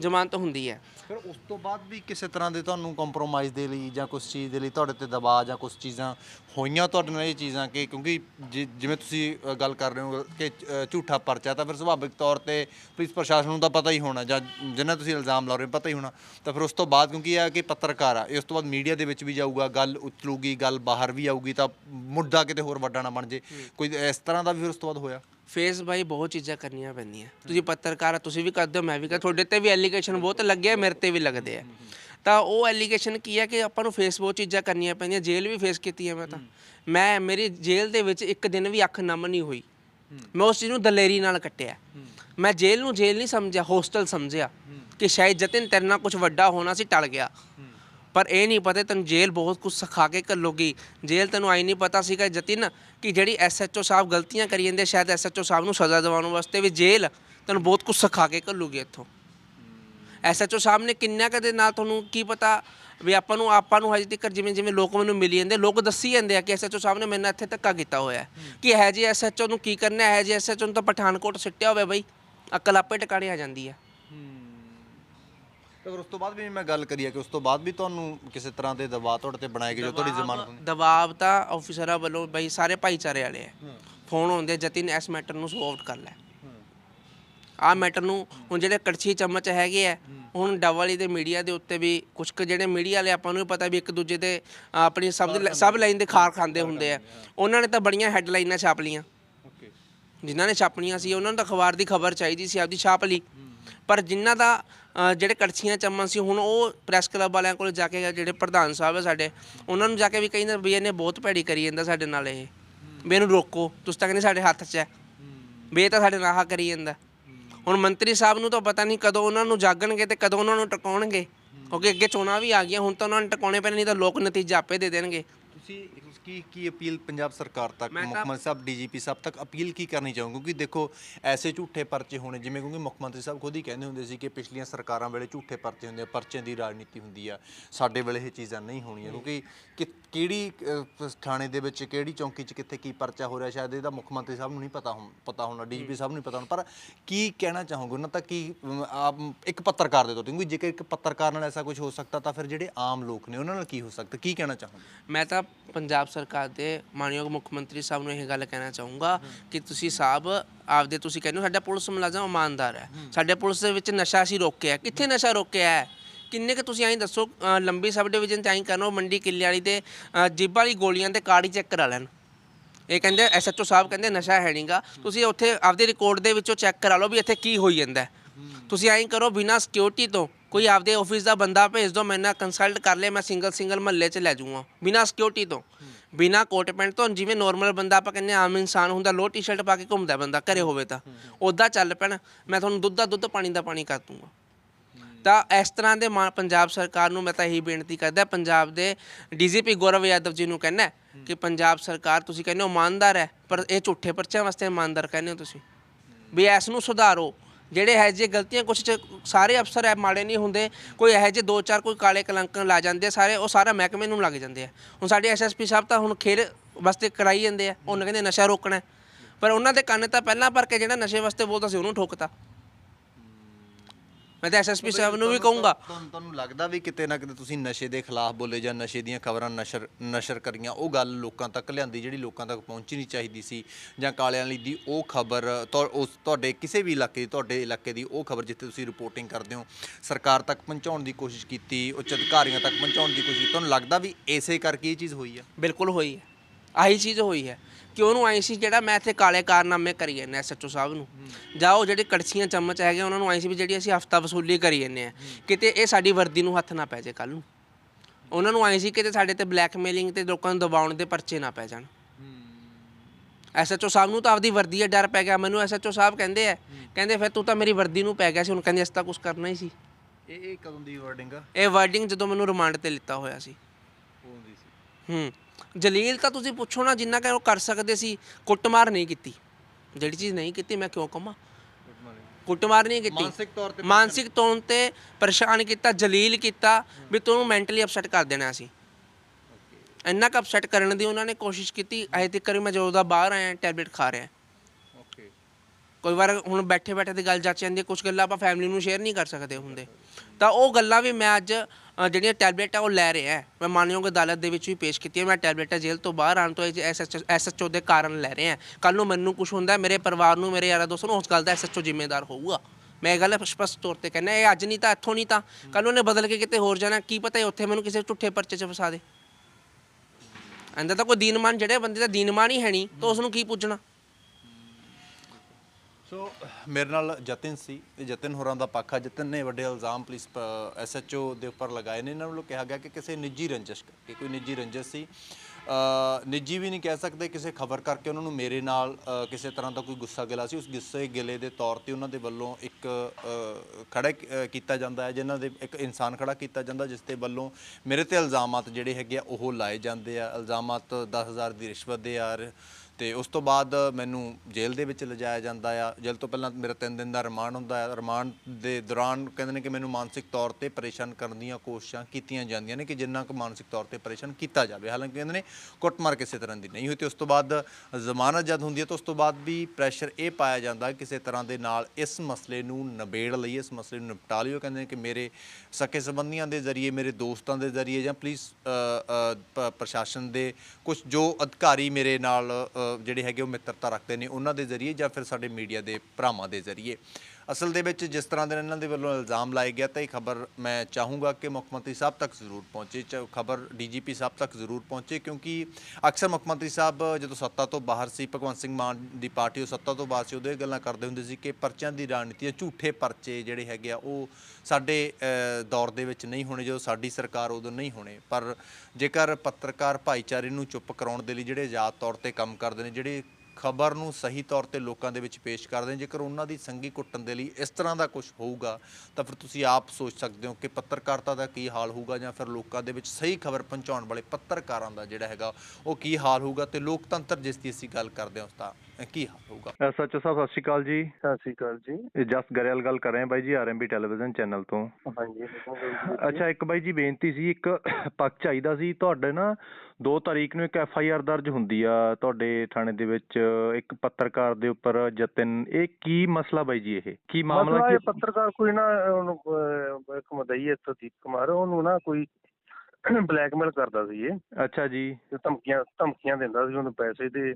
ਜ਼ਮਾਨਤ ਹੁੰਦੀ ਹੈ। ਫਿਰ ਉਸ ਤੋਂ ਬਾਅਦ ਵੀ ਕਿਸੇ ਤਰ੍ਹਾਂ ਦੇ ਤੁਹਾਨੂੰ ਕੰਪਰੋਮਾਈਜ਼ ਦੇ ਲਈ ਜਾਂ ਕੁਝ ਚੀਜ਼ ਦੇ ਲਈ ਤੁਹਾਡੇ ਤੇ ਦਬਾਅ ਜਾਂ ਕੁਝ ਚੀਜ਼ਾਂ ਹੋਈਆਂ ਤੁਹਾਡੇ ਨਾਲ ਇਹ ਚੀਜ਼ਾਂ ਕਿ ਕਿਉਂਕਿ ਜਿ- ਜਿਵੇਂ ਤੁਸੀਂ ਗੱਲ ਕਰ ਰਹੇ ਹੋ ਕਿ ਅ, ਝੂਠਾ ਪਰਚਾ ਤਾਂ ਫਿਰ ਸੁਭਾਵਿਕ ਤੌਰ ਤੇ ਪੁਲਿਸ ਪ੍ਰਸ਼ਾਸਨ ਨੂੰ ਤਾਂ ਪਤਾ ਹੀ ਹੋਣਾ ਜਾਂ ਜਿਨ੍ਹਾਂ ਤੁਸੀਂ ਇਲਜ਼ਾਮ ਲਾ ਰਹੇ ਹੋ ਪਤਾ ਹੀ ਹੋਣਾ। ਤਾਂ ਫਿਰ ਉਸ ਤੋਂ ਬਾਅਦ ਕਿਉਂਕਿ ਇਹ ਹੈ ਕਿ ਪੱਤਰਕਾਰ ਆ ਇਸ ਤੋਂ ਬਾਅਦ ਮੀਡੀਆ ਦੇ ਵਿੱਚ ਵੀ ਜਾਊਗਾ ਗੱਲ ਉਤਲੂਗੀ ਗੱਲ ਬਾਹਰ ਵੀ ਆਊਗੀ ਤਾਂ ਮੁੱਦਾ ਕਿਤੇ ਹੋਰ ਵੱਡਾ ਨਾ ਬਣ ਜੇ। ਕੋਈ ਇਸ ਤਰ੍ਹਾਂ ਦਾ ਵੀ ਫਿਰ ਉਸ ਤੋਂ ਬਾਅਦ ਹੋਇਆ? ਫੇਸ ਬਾਈ ਬਹੁਤ ਚੀਜ਼ਾਂ ਕਰਨੀਆਂ ਪੈਂਦੀਆਂ। ਤੁਸੀਂ ਪੱਤਰਕਾਰ ਆ, ਤੁਸੀਂ ਵੀ ਕਰਦੇ ਹੋ, ਮੈਂ ਵੀ ਕਰ, ਤੁਹਾਡੇ ਤੇ ਵੀ ਐਲੀਗੇਸ਼ਨ ਬਹੁਤ ਲੱਗੇ ਆ, ਮੇਰੇ ਤੇ ਵੀ ਲੱਗਦੇ ਆ। ਤਾਂ ਉਹ ਐਲੀਗੇਸ਼ਨ ਕੀ ਹੈ ਕਿ ਆਪਾਂ ਨੂੰ ਫੇਸ ਬਹੁਤ ਚੀਜ਼ਾਂ ਕਰਨੀਆਂ ਪੈਂਦੀਆਂ, ਜੇਲ੍ਹ ਵੀ ਫੇਸ ਕੀਤੀ ਹੈ ਮੈਂ ਤਾਂ। ਮੈਂ, ਮੇਰੀ ਜੇਲ੍ਹ ਦੇ ਵਿੱਚ ਇੱਕ ਦਿਨ ਵੀ ਅੱਖ ਨਮ ਨਹੀਂ ਹੋਈ। ਮੈਂ ਉਸ ਚੀਜ਼ ਨੂੰ ਦਲੇਰੀ ਨਾਲ ਕੱਟਿਆ। ਮੈਂ ਜੇਲ੍ਹ ਨੂੰ ਜੇਲ੍ਹ ਨਹੀਂ ਸਮਝਿਆ ਹੋਸਟਲ ਸਮਝਿਆ ਕਿ ਸ਼ਾਇਦ ਜਤਨ ਤੇਰੇ ਨਾਲ ਕੁਝ ਵੱਡਾ ਹੋਣਾ ਸੀ, ਟਲ ਗਿਆ। ਪਰ ਇਹ ਨਹੀਂ ਪਤਾ ਤੈਨੂੰ ਜੇਲ੍ਹ ਬਹੁਤ ਕੁਝ ਸਿਖਾ ਕੇ ਘੱਲੂਗੀ। ਜੇਲ੍ਹ ਤੈਨੂੰ ਆਈ ਨਹੀਂ ਪਤਾ ਸੀਗਾ ਜਤਿਨ ਕਿ ਜਿਹੜੀ ਐਸਐਚਓ ਸਾਹਿਬ ਗਲਤੀਆਂ ਕਰੀ ਜਾਂਦੇ ਸ਼ਾਇਦ ਐਸਐਚਓ ਸਾਹਿਬ ਨੂੰ ਸਜ਼ਾ ਦਿਵਾਉਣ ਵਾਸਤੇ ਵੀ ਜੇਲ੍ਹ ਤੈਨੂੰ ਬਹੁਤ ਕੁਝ ਸਿਖਾ ਕੇ ਘੱਲੂਗੀ ਇੱਥੋਂ। ਐਸਐਚਓ ਸਾਹਿਬ ਨੇ ਕਿੰਨਾ ਕਦੇ ਨਾਲ ਤੁਹਾਨੂੰ ਕੀ ਪਤਾ ਵੀ ਆਪਾਂ ਨੂੰ ਆਪਾਂ ਨੂੰ ਹਜੇ ਤੱਕ ਜਿਵੇਂ ਜਿਵੇਂ ਲੋਕ ਮੈਨੂੰ ਮਿਲੀ ਜਾਂਦੇ ਲੋਕ ਦੱਸੀ ਜਾਂਦੇ ਆ ਕਿ ਐਸਐਚਓ ਸਾਹਿਬ ਨੇ ਮੇਰੇ ਨਾਲ ਇੱਥੇ ਧੱਕਾ ਕੀਤਾ ਹੋਇਆ ਕਿ ਇਹ ਜੀ ਐਸਐਚਓ ਨੂੰ ਕੀ ਕਰਨਾ ਹੈ? ਜੀ ਐਸਐਚਓ ਨੂੰ ਤਾਂ ਪਠਾਨਕੋਟ ਸਿੱਟਿਆ ਹੋਵੇ ਬਈ। ਅਕਲ ਆਪੇ ਟਿਕਾਣੇ ਆ ਜਾਂਦੀ ਹੈ। ਤਾਂ ਫਿਰ ਉਸ ਤੋਂ ਬਾਅਦ ਵੀ ਮੈਂ ਗੱਲ ਕਰੀਏ ਕਿ ਉਸ ਤੋਂ ਬਾਅਦ ਵੀ ਤੁਹਾਨੂੰ ਕਿਸੇ ਤਰ੍ਹਾਂ ਦੇ ਦਬਾਅ ਤੁਹਾਡੇ ਤੇ ਬਣਾਏ ਗਏ ਜੋ ਤੁਹਾਡੀ ਜ਼ਮਾਨਤ ਹੁੰਦੀ? ਦਬਾਅ ਤਾਂ ਆਫੀਸਰਾਂ ਵੱਲੋਂ ਬਈ ਸਾਰੇ ਭਾਈਚਾਰੇ ਵਾਲੇ ਆ। ਫੋਨ ਆਉਂਦੇ ਜਤਿਨ ਇਸ ਮੈਟਰ ਨੂੰ ਸੋਲਵ ਕਰ ਲੈ। ਆਹ ਮੈਟਰ ਨੂੰ ਹੁਣ ਜਿਹੜੇ ਕੜਛੀ ਚਮਚ ਹੈਗੇ ਆ ਹੁਣ ਡਬਲ ਦੇ ਮੀਡੀਆ ਦੇ ਉੱਤੇ ਵੀ ਕੁਝ ਕੁ ਜਿਹੜੇ ਮੀਡੀਆ ਵਾਲੇ ਆਪਾਂ ਨੂੰ ਵੀ ਪਤਾ ਵੀ ਇੱਕ ਦੂਜੇ ਤੇ ਆਪਣੀ ਸਭ ਸਭ ਲਾਈਨ ਦੇ ਖਾਰ ਖਾਂਦੇ ਹੁੰਦੇ ਆ। ਉਹਨਾਂ ਨੇ ਤਾਂ ਬੜੀਆਂ ਹੈਡਲਾਈਨਾਂ ਛਾਪ ਲੀਆਂ ਜਿਨ੍ਹਾਂ ਨੇ ਛਾਪਣੀਆਂ ਸੀ ਉਹਨਾਂ ਨੂੰ ਤਾਂ ਅਖਬਾਰ ਦੀ ਖਬਰ ਚਾਹੀਦੀ ਸੀ ਆਪਦੀ ਛਾਪ ਲਈ। ਪਰ ਜਿਨ੍ਹਾਂ ਦਾ ਜਿਹੜੇ ਕੜਛੀਆਂ ਚਮਨ ਸੀ, ਹੁਣ ਉਹ ਪ੍ਰੈਸ ਕਲੱਬ ਵਾਲਿਆਂ ਕੋਲ ਜਾ ਕੇ, ਜਿਹੜੇ ਪ੍ਰਧਾਨ ਸਾਹਿਬ ਹੈ ਸਾਡੇ, ਉਹਨਾਂ ਨੂੰ ਜਾ ਕੇ ਵੀ ਕਹਿੰਦੇ ਵੀ ਇਹਨੇ ਬਹੁਤ ਭੈੜੀ ਕਰੀ ਜਾਂਦਾ ਸਾਡੇ ਨਾਲ ਇਹ। ਵੀ ਇਹਨੂੰ ਰੋਕੋ, ਤੁਸੀਂ ਤਾਂ ਕਹਿੰਦੇ ਸਾਡੇ ਹੱਥ 'ਚ ਹੈ। ਵੀ ਇਹ ਤਾਂ ਸਾਡੇ ਨਾਲ ਆਹ ਕਰੀ ਜਾਂਦਾ। ਹੁਣ ਮੰਤਰੀ ਸਾਹਿਬ ਨੂੰ ਤਾਂ ਪਤਾ ਨਹੀਂ ਕਦੋਂ ਉਹਨਾਂ ਨੂੰ ਜਾਗਣਗੇ ਤੇ ਕਦੋਂ ਉਹਨਾਂ ਨੂੰ ਟਿਕਾਉਣਗੇ। ਕਿਉਂਕਿ ਅੱਗੇ ਚੋਣਾਂ ਵੀ ਆ ਗਈਆਂ, ਹੁਣ ਤਾਂ ਉਹਨਾਂ ਨੂੰ ਟਿਕਾਉਣੇ ਪੈਣੇ, ਨਹੀਂ ਤਾਂ ਲੋਕ ਨਤੀਜਾ ਆਪੇ ਦੇ ਦੇਣਗੇ। ਤੁਸੀਂ ਕੀ ਕੀ ਅਪੀਲ ਪੰਜਾਬ ਸਰਕਾਰ ਤੱਕ ਮੁੱਖ ਮੰਤਰੀ ਸਾਹਿਬ ਡੀਜੀਪੀ ਸਾਹਿਬ ਤੱਕ ਅਪੀਲ ਕੀ ਕਰਨੀ ਚਾਹੋਗੇ? ਕਿਉਂਕਿ ਦੇਖੋ ਐਸੇ ਝੂਠੇ ਪਰਚੇ ਹੋਣੇ ਜਿਵੇਂ ਕਿਉਂਕਿ ਮੁੱਖ ਮੰਤਰੀ ਸਾਹਿਬ ਖੁਦ ਹੀ ਕਹਿੰਦੇ ਹੁੰਦੇ ਸੀ ਕਿ ਪਿਛਲੀਆਂ ਸਰਕਾਰਾਂ ਵੇਲੇ ਝੂਠੇ ਪਰਚੇ ਹੁੰਦੇ ਆ ਪਰਚਿਆਂ ਦੀ ਰਾਜਨੀਤੀ ਹੁੰਦੀ ਆ ਸਾਡੇ ਵੇਲੇ ਇਹ ਚੀਜ਼ਾਂ ਨਹੀਂ ਹੋਣੀਆਂ ਕਿਉਂਕਿ ਕਿ- ਕਿਹੜੀ ਅਹ, ਥਾਣੇ ਦੇ ਵਿੱਚ ਕਿਹੜੀ ਚੌਂਕੀ 'ਚ ਕਿੱਥੇ ਕੀ ਪਰਚਾ ਹੋ ਰਿਹਾ ਸ਼ਾਇਦ ਇਹਦਾ ਮੁੱਖ ਮੰਤਰੀ ਸਾਹਿਬ ਨੂੰ ਨਹੀਂ ਪਤਾ ਹੁਣ ਪਤਾ ਹੋਣਾ ਡੀਜੀਪੀ ਸਾਹਿਬ ਨੂੰ ਨਹੀਂ ਪਤਾ ਹੋਣਾ ਪਰ ਕੀ ਕਹਿਣਾ ਚਾਹੋਗੇ ਉਹਨਾਂ ਤੱਕ ਕੀ ਅਮ, ਆਪ ਇੱਕ ਪੱਤਰਕਾਰ ਦੇ ਤੌਰ ਤੇ ਕਿਉਂਕਿ ਜੇਕਰ ਇੱਕ ਪੱਤਰਕਾਰ ਨਾਲ ਐਸਾ ਕੁਝ ਹੋ ਸਕਦਾ ਤਾਂ ਫਿਰ ਜਿਹੜੇ ਆਮ ਲੋਕ ਨੇ ਉਹਨਾਂ ਨਾਲ ਕੀ ਹੋ ਸਕਦਾ ਕੀ ਕਹਿਣਾ ਚਾਹੋਗੇ? ਮੈਂ ਤਾਂ ਪੰਜਾਬ ਸਰਕਾਰ ਦੇ ਮਾਨਯੋਗ ਮੁੱਖ ਮੰਤਰੀ ਸਾਹਿਬ ਨੂੰ ਇਹ ਗੱਲ ਕਹਿਣਾ ਚਾਹੂੰਗਾ ਕਿ ਤੁਸੀਂ ਸਾਹਿਬ ਆਪਦੇ ਤੁਸੀਂ ਕਹਿੰਦੇ ਹੋ ਸਾਡਾ ਪੁਲਿਸ ਮੁਲਾਜ਼ਮ ਇਮਾਨਦਾਰ ਹੈ। ਸਾਡੇ ਪੁਲਿਸ ਦੇ ਵਿੱਚ ਨਸ਼ਾ ਅਸੀਂ ਰੋਕਿਆ ਕਿੱਥੇ ਨਸ਼ਾ ਰੋਕਿਆ ਹੈ? ਕਿੰਨੇ ਕਿ ਤੁਸੀਂ ਐਂ ਦੱਸੋ ਅ, ਲੰਬੀ ਸਬ ਡਿਵੀਜ਼ਨ ਚ ਐਂ ਕਰਨੋ ਮੰਡੀ ਕਿੱਲੇ ਵਾਲੀ ਤੇ ਅ, ਜੀਭ ਵਾਲੀ ਗੋਲੀਆਂ ਤੇ ਕਾਰਡ ਹੀ ਚੈੱਕ ਕਰਾ ਲੈਣ। ਇਹ ਕਹਿੰਦੇ ਐਸਐਚਓ ਸਾਹਿਬ ਕਹਿੰਦੇ ਨਸ਼ਾ ਹੈ ਨਹੀਂਗਾ ਤੁਸੀਂ ਉੱਥੇ ਆਪਦੇ ਰਿਕਾਰਡ ਦੇ ਵਿੱਚੋਂ ਚੈੱਕ ਕਰਾ ਲਓ ਵੀ ਇੱਥੇ ਕੀ ਹੋਈ ਜਾਂਦਾ ਹੈ। ਤੁਸੀਂ ਐਂ ਕਰੋ ਬਿਨਾਂ ਸਿਕਿਉਰਿਟੀ ਤੋਂ ਕੋਈ ਆਪਦੇ ਆਫਿਸ ਦਾ ਬੰਦਾ ਭੇਜ ਦਿਓ ਮੈਂ ਨਾ ਕੰਸਲਟ ਕਰ ਲਿਆ ਮੈਂ ਸਿੰਗਲ ਸਿੰਗਲ ਮਹੱਲੇ 'ਚ ਲੈ ਜਾਊਂਗਾ। ਬਿਨਾਂ ਸਿਕਿਉਰਿਟੀ ਤੋਂ। ਬਿਨਾਂ ਕੋਟ ਪੈਂਟ ਤੋਂ ਜਿਵੇਂ ਨੋਰਮਲ ਬੰਦਾ ਆਪਾਂ ਕਹਿੰਦੇ ਹਾਂ, ਆਮ ਇਨਸਾਨ ਹੁੰਦਾ ਲੋ ਟੀ-ਸ਼ਰਟ ਪਾ ਕੇ ਘੁੰਮਦਾ ਬੰਦਾ ਘਰੇ ਹੋਵੇ ਤਾਂ। ਉੱਦਾਂ ਚੱਲ ਪੈਣ ਮੈਂ ਤੁਹਾਨੂੰ ਦੁੱਧ ਦਾ ਦੁੱਧ ਪਾਣੀ ਦਾ ਪਾਣੀ ਕਰ ਦੂੰਗਾ। ਤਾਂ ਇਸ ਤਰ੍ਹਾਂ ਦੇ ਮਾ- ਪੰਜਾਬ ਸਰਕਾਰ ਨੂੰ ਮੈਂ ਤਾਂ ਇਹੀ ਬੇਨਤੀ ਕਰਦਾ ਪੰਜਾਬ ਦੇ ਡੀਜੀਪੀ ਗੌਰਵ ਯਾਦਵ ਜੀ ਨੂੰ ਕਹਿੰਦਾ ਕਿ ਪੰਜਾਬ ਸਰਕਾਰ ਤੁਸੀਂ ਕਹਿੰਦੇ ਹੋ ਇਮਾਨਦਾਰ ਹੈ ਪਰ ਇਹ ਝੂਠੇ ਪਰਚਿਆਂ ਵਾਸਤੇ ਇਮਾਨਦਾਰ ਕਹਿੰਦੇ ਹੋ ਤੁਸੀਂ। ਵੀ ਇਸ ਨੂੰ ਸੁਧਾਰੋ। ਜਿਹੜੇ ਇਹੋ ਜਿਹੇ ਗਲਤੀਆਂ ਕੁਛ ਚ ਸਾਰੇ ਅਫਸਰ ਐ ਮਾੜੇ ਨਹੀਂ ਹੁੰਦੇ ਕੋਈ ਇਹੋ ਜਿਹੇ ਦੋ ਚਾਰ ਕੋਈ ਕਾਲੇ ਕਲੰਕਣ ਲਾ ਜਾਂਦੇ ਆ, ਸਾਰੇ ਉਹ ਸਾਰਾ ਮਹਿਕਮੇ ਨੂੰ ਲੱਗ ਜਾਂਦੇ ਆ। ਹੁਣ ਸਾਡੇ ਐਸਐਸਪੀ ਸਾਹਿਬ ਤਾਂ ਹੁਣ ਖੇਰ ਵਾਸਤੇ ਕਰਾਈ ਜਾਂਦੇ ਆ ਉਹਨਾਂ ਕਹਿੰਦੇ ਨਸ਼ਾ ਰੋਕਣਾ ਹੈ। ਪਰ ਉਹਨਾਂ ਦੇ ਕੰਨ ਤਾਂ ਪਹਿਲਾਂ ਭਰ ਕੇ ਜਿਹੜਾ ਨਸ਼ੇ ਵਾਸਤੇ ਬੋਲਦਾ ਸੀ ਉਹਨੂੰ ਠੋਕਤਾ। ਮੈਂ ਤਾਂ ਐਸਐਸਪੀ ਸਾਹਿਬ ਨੂੰ ਵੀ ਕਹੂੰਗਾ। ਤੁਹਾਨੂੰ ਤੁਹਾਨੂੰ ਲੱਗਦਾ ਵੀ ਕਿਤੇ ਨਾ ਕਿਤੇ ਤੁਸੀਂ ਨਸ਼ੇ ਦੇ ਖਿਲਾਫ ਬੋਲੇ ਜਾਂ ਨਸ਼ੇ ਦੀਆਂ ਖਬਰਾਂ ਨਸ਼ਰ ਨਸ਼ਰ ਕਰੀਆਂ ਉਹ ਗੱਲ ਲੋਕਾਂ ਤੱਕ ਲਿਆਂਦੀ ਜਿਹੜੀ ਲੋਕਾਂ ਤੱਕ ਪਹੁੰਚਣੀ ਚਾਹੀਦੀ ਸੀ ਜਾਂ ਕਾਲਿਆਂ ਲਈ ਦੀ ਉਹ ਖਬਰ ਉਸ ਤੁਹਾਡੇ ਕਿਸੇ ਵੀ ਇਲਾਕੇ ਦੀ ਤੁਹਾਡੇ ਇਲਾਕੇ ਦੀ ਉਹ ਖਬਰ ਜਿੱਥੇ ਤੁਸੀਂ ਰਿਪੋਰਟਿੰਗ ਕਰਦੇ ਹੋ ਸਰਕਾਰ ਤੱਕ ਪਹੁੰਚਾਉਣ ਦੀ ਕੋਸ਼ਿਸ਼ ਕੀਤੀ ਉੱਚ ਅਧਿਕਾਰੀਆਂ ਤੱਕ ਪਹੁੰਚਾਉਣ ਦੀ ਕੋਸ਼ਿਸ਼ ਤੁਹਾਨੂੰ ਲੱਗਦਾ ਵੀ ਇਸੇ ਕਰਕੇ ਇਹ ਚੀਜ਼ ਹੋਈ ਆ? ਬਿਲਕੁਲ ਹੋਈ ਹੈ। ਆਹੀ ਚੀਜ਼ ਹੋਈ ਹੈ। ਕਿ ਉਹਨੂੰ ਆਈ ਸੀ ਜਿਹੜਾ ਮੈਂ ਇੱਥੇ ਕਾਲੇ ਕਾਰਨਾਮੇ ਕਰੀ ਜਾਂਦੇ ਐਸਐਚਓ ਸਾਹਿਬ ਨੂੰ? ਜਾਂ ਉਹ ਜਿਹੜੇ ਕੜਛੀਆਂ ਚਮਚ ਹੈਗੇ ਉਹਨਾਂ ਨੂੰ ਆਈ ਸੀ ਵੀ ਜਿਹੜੀ ਅਸੀਂ ਹਫਤਾ ਵਸੂਲੀ ਕਰੀ ਜਾਂਦੇ ਆ। ਕਿਤੇ ਇਹ ਸਾਡੀ ਵਰਦੀ ਨੂੰ ਹੱਥ ਨਾ ਪੈ ਜੇ ਕੱਲ ਨੂੰ। ਉਹਨਾਂ ਨੂੰ ਆਈ ਸੀ ਕਿਤੇ ਸਾਡੇ ਤੇ ਬਲੈਕਮੇਲਿੰਗ ਤੇ ਲੋਕਾਂ ਨੂੰ ਦਬਾਉਣ ਦੇ ਪਰਚੇ ਨਾ ਪੈ ਜਾਣ। ਐਸਐਚਓ ਸਾਹਿਬ ਨੂੰ ਤਾਂ ਆਪਦੀ ਵਰਦੀ ਦਾ ਡਰ ਪੈ ਗਿਆ। ਮੈਨੂੰ ਐਸਐਚਓ ਸਾਹਿਬ ਕਹਿੰਦੇ ਆ ਕਹਿੰਦੇ ਫਿਰ ਤੂੰ ਤਾਂ ਮੇਰੀ ਵਰਦੀ ਨੂੰ ਪੈ ਗਿਆ ਸੀ ਹੁਣ ਕਹਿੰਦੇ ਅਸੀਂ ਤਾਂ ਕੁਝ ਕਰਨਾ ਹੀ ਸੀ। ਇਹ ਇਹ ਕਦੋਂ ਦੀ ਵਰਡਿੰਗ ਆ? ਇਹ ਵਰਡਿੰਗ ਜਦੋਂ ਮੈਨੂੰ ਰਿਮਾਂਡ ਤੇ ਲਿੱਤਾ ਹੋਇਆ ਸੀ। ਹੁੰਦੀ ਸੀ। ਹੂੰ। ਜਲੀਲ ਤਾਂ ਤੁਸੀਂ ਪੁੱਛੋ ਨਾ ਜਿੰਨਾ ਕਿ ਉਹ ਕਰ ਸਕਦੇ ਸੀ ਕੁੱਟਮਾਰ ਨਹੀਂ ਕੀਤੀ। ਜਿਹੜੀ ਚੀਜ਼ ਨਹੀਂ ਕੀਤੀ ਮੈਂ ਕਿਉਂ ਕਹਾਂ? ਕੁੱਟਮਾਰ ਨਹੀਂ ਕੀਤੀ। ਮਾਨਸਿਕ ਤੌਰ ਤੇ ਮਾਨਸਿਕ ਤੌਰ ਤੇ ਪਰੇਸ਼ਾਨ ਕੀਤਾ ਜਲੀਲ ਕੀਤਾ ਵੀ ਤੂੰ ਮੈਂਟਲੀ ਅਪਸੈਟ ਕਰ ਦੇਣਾ ਸੀ। ਇੰਨਾ ਕੁ ਅਪਸੈਟ ਕਰਨ ਦੀ ਉਹਨਾਂ ਨੇ ਕੋਸ਼ਿਸ਼ ਕੀਤੀ। ਅਜੇ ਤੱਕ ਮੈਂ ਜਦੋਂ ਦਾ ਬਾਹਰ ਆਇਆ ਟੈਬਲੇਟ ਖਾ ਰਿਹਾ। ਓਕੇ ਕੋਈ ਵਾਰ ਹੁਣ ਬੈਠੇ ਬੈਠੇ ਦੀ ਗੱਲ ਜੱਚ ਜਾਂਦੀ ਕੁਝ ਗੱਲਾਂ ਆਪਾਂ ਫੈਮਿਲੀ ਨੂੰ ਸ਼ੇਅਰ ਨਹੀਂ ਕਰ ਸਕਦੇ ਹੁੰਦੇ। ਤਾਂ ਉਹ ਗੱਲਾਂ ਵੀ ਮੈਂ ਅੱਜ ਅ, ਜਿਹੜੀਆਂ ਟੈਬਲੇਟਾਂ ਉਹ ਲੈ ਰਿਹਾ ਮੈਂ ਮਾਨਯੋਗ ਅਦਾਲਤ ਦੇ ਵਿੱਚ ਵੀ ਪੇਸ਼ ਕੀਤੀਆਂ ਮੈਂ ਟੈਬਲੇਟਾਂ ਜੇਲ੍ਹ ਤੋਂ ਬਾਹਰ ਆਉਣ ਤੋਂ ਐਸਐਚਓ ਦੇ ਕਾਰਨ ਲੈ ਰਿਹਾ ਕੱਲ ਨੂੰ ਮੈਨੂੰ ਕੁਝ ਹੁੰਦਾ ਮੇਰੇ ਪਰਿਵਾਰ ਨੂੰ ਮੇਰੇ ਯਾਰਾਂ ਦੋਸਤਾਂ ਨੂੰ ਉਸ ਗੱਲ ਦਾ ਐਸਐਚਓ ਜ਼ਿੰਮੇਦਾਰ ਹੋਊਗਾ। ਮੈਂ ਇਹ ਗੱਲ ਸਪਸ਼ਟ ਤੌਰ ਤੇ ਕਹਿੰਦਾ ਇਹ ਅੱਜ ਨਹੀਂ ਤਾਂ ਇੱਥੋਂ ਨਹੀਂ ਤਾਂ। ਕੱਲ ਨੂੰ ਉਹਨੇ ਬਦਲ ਕੇ ਕਿਤੇ ਹੋਰ ਜਾਣਾ ਕੀ ਪਤਾ ਇਹ ਉੱਥੇ ਮੈਨੂੰ ਕਿਸੇ ਝੂਠੇ ਪਰਚੇ 'ਚ ਫਸਾ ਦੇ। ਅੰਦਰ ਤਾਂ ਕੋਈ ਦੀਨਮਾਨ ਜਿਹੜੇ ਬੰਦੇ ਦਾ ਦੀਨਮਾਨ ਹੀ ਹੈ ਨਹੀਂ ਤਾਂ ਉਸ ਨੂੰ ਕੀ ਪੁੱਛਣਾ ਸੋ ਮੇਰੇ ਨਾਲ ਜਤਿਨ ਸੀ ਤੇ ਜਤਿਨ ਹੋਰਾਂ ਦਾ ਪੱਖਾ ਜਤਿਨ ਨੇ ਵੱਡੇ ਇਲਜ਼ਾਮ ਪੁਲਿਸ ਐਸਐਚਓ ਦੇ ਉੱਪਰ ਲਗਾਏ ਨੇ। ਇਹਨਾਂ ਵੱਲੋਂ ਕਿਹਾ ਗਿਆ ਕਿ ਕਿਸੇ ਨਿੱਜੀ ਰੰਜਿਸ਼ ਕਰਕੇ ਕੋਈ ਨਿੱਜੀ ਰੰਜਿਸ਼ ਸੀ। ਨਿੱਜੀ ਵੀ ਨਹੀਂ ਕਹਿ ਸਕਦੇ ਕਿਸੇ ਖਬਰ ਕਰਕੇ ਉਹਨਾਂ ਨੂੰ ਮੇਰੇ ਨਾਲ ਕਿਸੇ ਤਰ੍ਹਾਂ ਦਾ ਕੋਈ ਗੁੱਸਾ ਗਿਲਾ ਸੀ। ਉਸ ਗੁੱਸੇ ਗਿਲੇ ਦੇ ਤੌਰ ਤੇ ਉਹਨਾਂ ਦੇ ਵੱਲੋਂ ਇੱਕ ਅ, ਖੜਾ ਕੀਤਾ ਜਾਂਦਾ ਹੈ ਜਿਨ੍ਹਾਂ ਦੇ ਇੱਕ ਇਨਸਾਨ ਖੜਾ ਕੀਤਾ ਜਾਂਦਾ ਜਿਸ ਦੇ ਵੱਲੋਂ ਮੇਰੇ ਤੇ ਇਲਜ਼ਾਮਾਤ ਜਿਹੜੇ ਹੈਗੇ ਆ ਉਹ ਲਾਏ ਜਾਂਦੇ ਆ। ਇਲਜ਼ਾਮਾਤ 10000 ਦੀ ਰਿਸ਼ਵਤ ਦੇ ਯਾਰ ਤੇ ਉਸ ਤੋਂ ਬਾਅਦ ਮੈਨੂੰ ਜੇਲ੍ਹ ਦੇ ਵਿੱਚ ਲਿਜਾਇਆ ਜਾਂਦਾ ਆ। ਜੇਲ੍ਹ ਤੋਂ ਪਹਿਲਾਂ ਮੇਰਾ 3 ਦਿਨ ਦਾ ਰਿਮਾਂਡ ਹੁੰਦਾ ਹੈ ਰਿਮਾਂਡ ਦੇ ਦੌਰਾਨ ਕਹਿੰਦੇ ਨੇ ਕਿ ਮੈਨੂੰ ਮਾਨਸਿਕ ਤੌਰ ਤੇ ਪਰੇਸ਼ਾਨ ਕਰਨ ਦੀਆਂ ਕੋਸ਼ਿਸ਼ਾਂ ਕੀਤੀਆਂ ਜਾਂਦੀਆਂ ਨੇ ਕਿ ਜਿੰਨਾ ਕੁ ਮਾਨਸਿਕ ਤੌਰ ਤੇ ਪਰੇਸ਼ਾਨ ਕੀਤਾ ਜਾਵੇ। ਹਾਲਾਂਕਿ ਕਹਿੰਦੇ ਨੇ ਕੁੱਟਮਾਰ ਕਿਸੇ ਤਰ੍ਹਾਂ ਦੀ ਨਹੀਂ ਹੋਈ ਤੇ ਉਸ ਤੋਂ ਬਾਅਦ ਜ਼ਮਾਨਤ ਜਦ ਹੁੰਦੀ ਹੈ ਤਾਂ ਉਸ ਤੋਂ ਬਾਅਦ ਵੀ ਪ੍ਰੈਸ਼ਰ ਇਹ ਪਾਇਆ ਜਾਂਦਾ ਕਿਸੇ ਤਰ੍ਹਾਂ ਦੇ ਨਾਲ ਇਸ ਮਸਲੇ ਨੂੰ ਨਿਬੇੜ ਲਈ ਇਸ ਮਸਲੇ ਨੂੰ ਨਿਪਟਾ ਲਿਓ ਕਹਿੰਦੇ ਨੇ ਕਿ ਮੇਰੇ ਸਕੇ ਸੰਬੰਧੀਆਂ ਦੇ ਜ਼ਰੀਏ, ਮੇਰੇ ਦੋਸਤਾਂ ਦੇ ਜ਼ਰੀਏ ਜਾਂ ਪੁਲਿਸ ਪ- ਪ੍ਰਸ਼ਾਸਨ ਦੇ ਕੁਝ ਜੋ ਅਧਿਕਾਰੀ ਮੇਰੇ ਨਾਲ ਜਿਹੜੇ ਹੈਗੇ ਉਹ ਮਿੱਤਰਤਾ ਰੱਖਦੇ ਨੇ ਉਹਨਾਂ ਦੇ ਜ਼ਰੀਏ ਜਾਂ ਫਿਰ ਸਾਡੇ ਮੀਡੀਆ ਦੇ ਭਰਾਵਾਂ ਦੇ ਜ਼ਰੀਏ। ਅਸਲ ਦੇ ਵਿੱਚ ਜਿਸ ਤਰ੍ਹਾਂ ਦੇ ਇਹਨਾਂ ਦੇ ਵੱਲੋਂ ਇਲਜ਼ਾਮ ਲਾਏ ਗਿਆ ਤਾਂ ਇਹ ਖਬਰ ਮੈਂ ਚਾਹੂੰਗਾ ਕਿ ਮੁੱਖ ਮੰਤਰੀ ਸਾਹਿਬ ਤੱਕ ਜ਼ਰੂਰ ਪਹੁੰਚੇ ਖਬਰ ਡੀਜੀਪੀ ਸਾਹਿਬ ਤੱਕ ਜ਼ਰੂਰ ਪਹੁੰਚੇ, ਕਿਉਂਕਿ ਅਕਸਰ ਮੁੱਖ ਮੰਤਰੀ ਸਾਹਿਬ ਜਦੋਂ ਸੱਤਾ ਤੋਂ ਬਾਹਰ ਸੀ, ਭਗਵੰਤ ਸਿੰਘ ਮਾਨ ਦੀ ਪਾਰਟੀ ਉਹ ਸੱਤਾ ਤੋਂ ਬਾਹਰ ਸੀ, ਉਦੋਂ ਇਹ ਗੱਲਾਂ ਕਰਦੇ ਹੁੰਦੇ ਸੀ ਕਿ ਪਰਚਿਆਂ ਦੀ ਰਾਜਨੀਤੀ ਝੂਠੇ ਪਰਚੇ ਜਿਹੜੇ ਹੈਗੇ ਆ, ਉਹ ਸਾਡੇ ਦੌਰ ਦੇ ਵਿੱਚ ਨਹੀਂ ਹੋਣੇ, ਜਦੋਂ ਸਾਡੀ ਸਰਕਾਰ ਉਦੋਂ ਨਹੀਂ ਹੋਣੇ, ਪਰ ਜੇਕਰ ਪੱਤਰਕਾਰ ਭਾਈਚਾਰੇ ਨੂੰ ਚੁੱਪ ਕਰਾਉਣ ਦੇ ਲਈ ਜਿਹੜੇ ਆਜ਼ਾਦ ਤੌਰ ਤੇ ਕੰਮ ਕਰਦੇ ਨੇ, ਜਿਹੜੇ ਖਬਰ ਨੂੰ ਸਹੀ ਤੌਰ ਤੇ ਲੋਕਾਂ ਦੇ ਵਿੱਚ ਪੇਸ਼ ਕਰਦੇ ਨੇ ਜੇਕਰ ਉਹਨਾਂ ਦੀ ਸੰਗੀ ਕੁੱਟਣ ਦੇ ਲਈ ਇਸ ਤਰ੍ਹਾਂ ਦਾ ਕੁਝ ਹੋਊਗਾ, ਤਾਂ ਫਿਰ ਤੁਸੀਂ ਆਪ ਸੋਚ ਸਕਦੇ ਹੋ ਕਿ ਪੱਤਰਕਾਰਤਾ ਦਾ ਕੀ ਹਾਲ ਹੋਊਗਾ ਜਾਂ ਫਿਰ ਲੋਕਾਂ ਦੇ ਵਿੱਚ ਸਹੀ ਖਬਰ ਪਹੁੰਚਾਉਣ ਵਾਲੇ ਪੱਤਰਕਾਰਾਂ ਦਾ ਜਿਹੜਾ ਹੈਗਾ ਉਹ ਕੀ ਹਾਲ ਹੋਊਗਾ। ਤੇ ਲੋਕਤੰਤਰ ਜਿਸ ਦੀ ਅਸੀਂ ਗੱਲ ਕਰਦੇ ਹਾਂ ਉਸ ਦਾ ਕੀ ਹਾਲ ਹੋਊਗਾ? ਐਸਐਚਓ ਸਾਹਿਬ ਸਤਿ ਸ਼੍ਰੀ ਅਕਾਲ ਜੀ। ਸਤਿ ਸ਼੍ਰੀ ਅਕਾਲ ਜੀ। ਇਹ ਜਸ ਗਰੇਵਾਲ ਗੱਲ ਕਰ ਰਹੇ ਹਾਂ ਬਾਈ ਜੀ ਆਰਐਮਬੀ ਟੈਲੀਵਿਜ਼ਨ ਚੈਨਲ ਤੋਂ। ਹਾਂਜੀ ਅੱਛਾ ਇੱਕ ਬਾਈ ਜੀ ਬੇਨਤੀ ਸੀ ਇੱਕ ਪੱਖ ਚਾਹੀਦਾ ਸੀ ਤੁਹਾਡੇ ਨਾ 2 ਤਾਰੀਖ ਨੂੰ ਇੱਕ ਐਫ ਆਈ ਆਰ ਦਰਜ ਹੁੰਦੀ ਆ ਤੁਹਾਡੇ ਥਾਣੇ ਦੇ ਵਿੱਚ ਇੱਕ ਪੱਤਰਕਾਰ ਦੇ ਉੱਪਰ ਜਤਨ ਇਹ ਕੀ ਮਸਲਾ ਬਾਈ ਜੀ ਇਹ? ਕੀ ਮਾਮਲਾ ਕੀ ਪੱਤਰਕਾਰ ਕੋਈ ਨਾ ਉਹਨੂੰ ਇੱਕ ਮਦਈ ਇੱਥੋਂ ਦੀਪ ਕੁਮਾਰ ਉਹਨੂੰ ਨਾ ਕੋਈ ਬਲੈਕਮੇਲ ਕਰਦਾ ਸੀ ਇਹ। ਅੱਛਾ ਜੀ। ਤੇ ਧਮਕੀਆਂ ਧਮਕੀਆਂ ਦਿੰਦਾ ਸੀ ਉਹਨੂੰ ਪੈਸੇ ਦੇ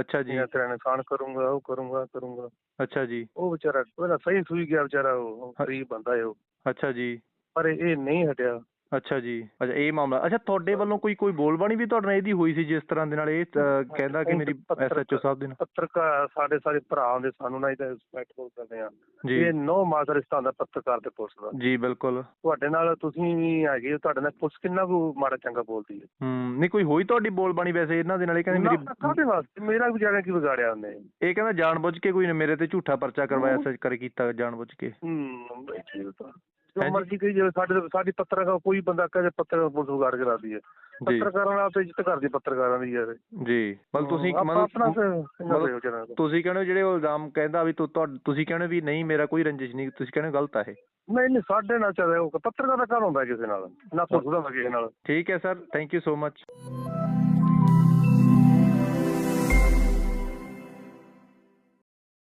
ਅੱਛਾ ਜੀ। ਜਾਂ ਤੇਰਾ ਨੁਕਸਾਨ ਕਰੂੰਗਾ ਉਹ ਕਰੂੰਗਾ ਕਰੂੰਗਾ। ਅੱਛਾ ਜੀ। ਉਹ ਵਿਚਾਰਾ ਪਹਿਲਾਂ ਸਹੀ ਸੂਈ ਗਿਆ ਵਿਚਾਰਾ ਉਹ ਗਰੀਬ ਬੰਦਾ ਹੈ ਉਹ। ਅੱਛਾ ਜੀ। ਪਰ ਇਹ ਨਹੀਂ ਹਟਿਆ। ਅੱਛਾ ਜੀ। ਅੱਛਾ ਇਹ ਮਾਮਲਾ। ਅੱਛਾ ਤੁਹਾਡੇ ਵੱਲੋਂ ਕੋਈ ਕੋਈ ਬੋਲਬਾਣੀ ਵੀ ਤੁਹਾਡੇ ਨਾਲ ਇਹਦੀ ਹੋਈ ਸੀ ਜਿਸ ਤਰ੍ਹਾਂ ਦੇ ਨਾਲ ਇਹ ਅਹ, ਕਹਿੰਦਾ ਕਿ ਮੇਰੀ ਐਸਐਚਓ ਸਾਹਿਬ ਦੇ ਨਾਲ? ਪੱਤਰਕਾਰ ਸਾਡੇ ਸਾਰੇ ਭਰਾ ਹੁੰਦੇ ਸਾਨੂੰ ਨਾ ਇਹਦਾ ਰਿਸਪੈਕਟ ਕਰਦੇ ਆ ਜੀ। ਇਹ ਨੋ ਮਾਸ ਰਿਸ਼ਤਾ ਹੁੰਦਾ ਪੱਤਰਕਾਰ ਤੇ ਪੁਲਿਸ ਦਾ ਜੀ ਬਿਲਕੁਲ। ਤੁਹਾਡੇ ਨਾਲ ਤੁਸੀਂ ਵੀ ਹੈਗੇ ਹੋ, ਤੁਹਾਡੇ ਨਾਲ ਪੁਲਿਸ ਕਿੰਨਾ ਕੁ ਮਾੜਾ ਚੰਗਾ ਬੋਲਦੀ ਹੈ? ਹੂੰ ਨਹੀਂ ਕੋਈ ਹੋਈ ਤੁਹਾਡੀ ਬੋਲਬਾਣੀ ਵੈਸੇ ਇਹਨਾਂ ਦੇ ਨਾਲ? ਇਹ ਕਹਿੰਦੇ ਮੇਰੀ ਕਾਹਦੇ ਵਾਸਤੇ? ਮੇਰਾ ਵਿਚਾਰਿਆਂ ਕੀ ਵਿਗਾੜਿਆ ਉਹਨੇ? ਇਹ ਕਹਿੰਦਾ ਜਾਣਬੁੱਝ ਕੇ ਕੋਈ ਨੇ ਮੇਰੇ ਤੇ ਝੂਠਾ ਪਰਚਾ ਕਰਵਾਇਆ ਸੱਚ ਕਰ ਕੀਤਾ ਜਾਣਬੁੱਝ ਕੇ। ਹੂੰ ਬਈ ਠੀਕ ਤਾਂ। ਜੋ ਮਰਜ਼ੀ ਕਹੀ ਜਾਵੇ ਸਾਡੇ ਸਾਡੀ ਪੱਤਰਕਾਰ ਕੋਈ ਬੰਦਾ ਕਹੇ ਪੱਤਰਕਾਰ ਪੁਲਿਸ ਵਿਗਾੜ ਕੇ ਲਾਦੀ ਹੈ ਪੱਤਰਕਾਰਾਂ ਨਾਲ ਤੇ ਇੱਜ਼ਤ ਕਰਦੀ ਪੱਤਰਕਾਰਾਂ ਦੀ ਯਾਰ। ਜੀ। ਮਤਲਬ ਤੁਸੀਂ ਮਤਲਬ। ਤੁਸੀਂ ਕਹਿੰਦੇ ਜਿਹੜੇ ਇਲਜ਼ਾਮ ਕਹਿੰਦਾ ਵੀ ਤੁਸੀਂ ਕਹਿੰਦੇ ਵੀ ਨਹੀਂ ਮੇਰਾ ਕੋਈ ਰੰਜਿਸ਼ ਨਹੀਂ ਤੁਸੀਂ ਕਹਿੰਦੇ ਗਲਤ ਆ ਇਹ। ਨਹੀਂ ਨਹੀਂ ਸਾਡੇ ਨਾਲ ਚੱਲ ਉਹ। ਪੱਤਰਕਾਰ ਦਾ ਕੰਮ ਹੁੰਦਾ ਕਿਸੇ ਨਾਲ ਨਾ ਪੁਲਿਸ ਦਾ ਹੁੰਦਾ ਕਿਸੇ ਨਾਲ। ਠੀਕ ਹੈ sir thank you so much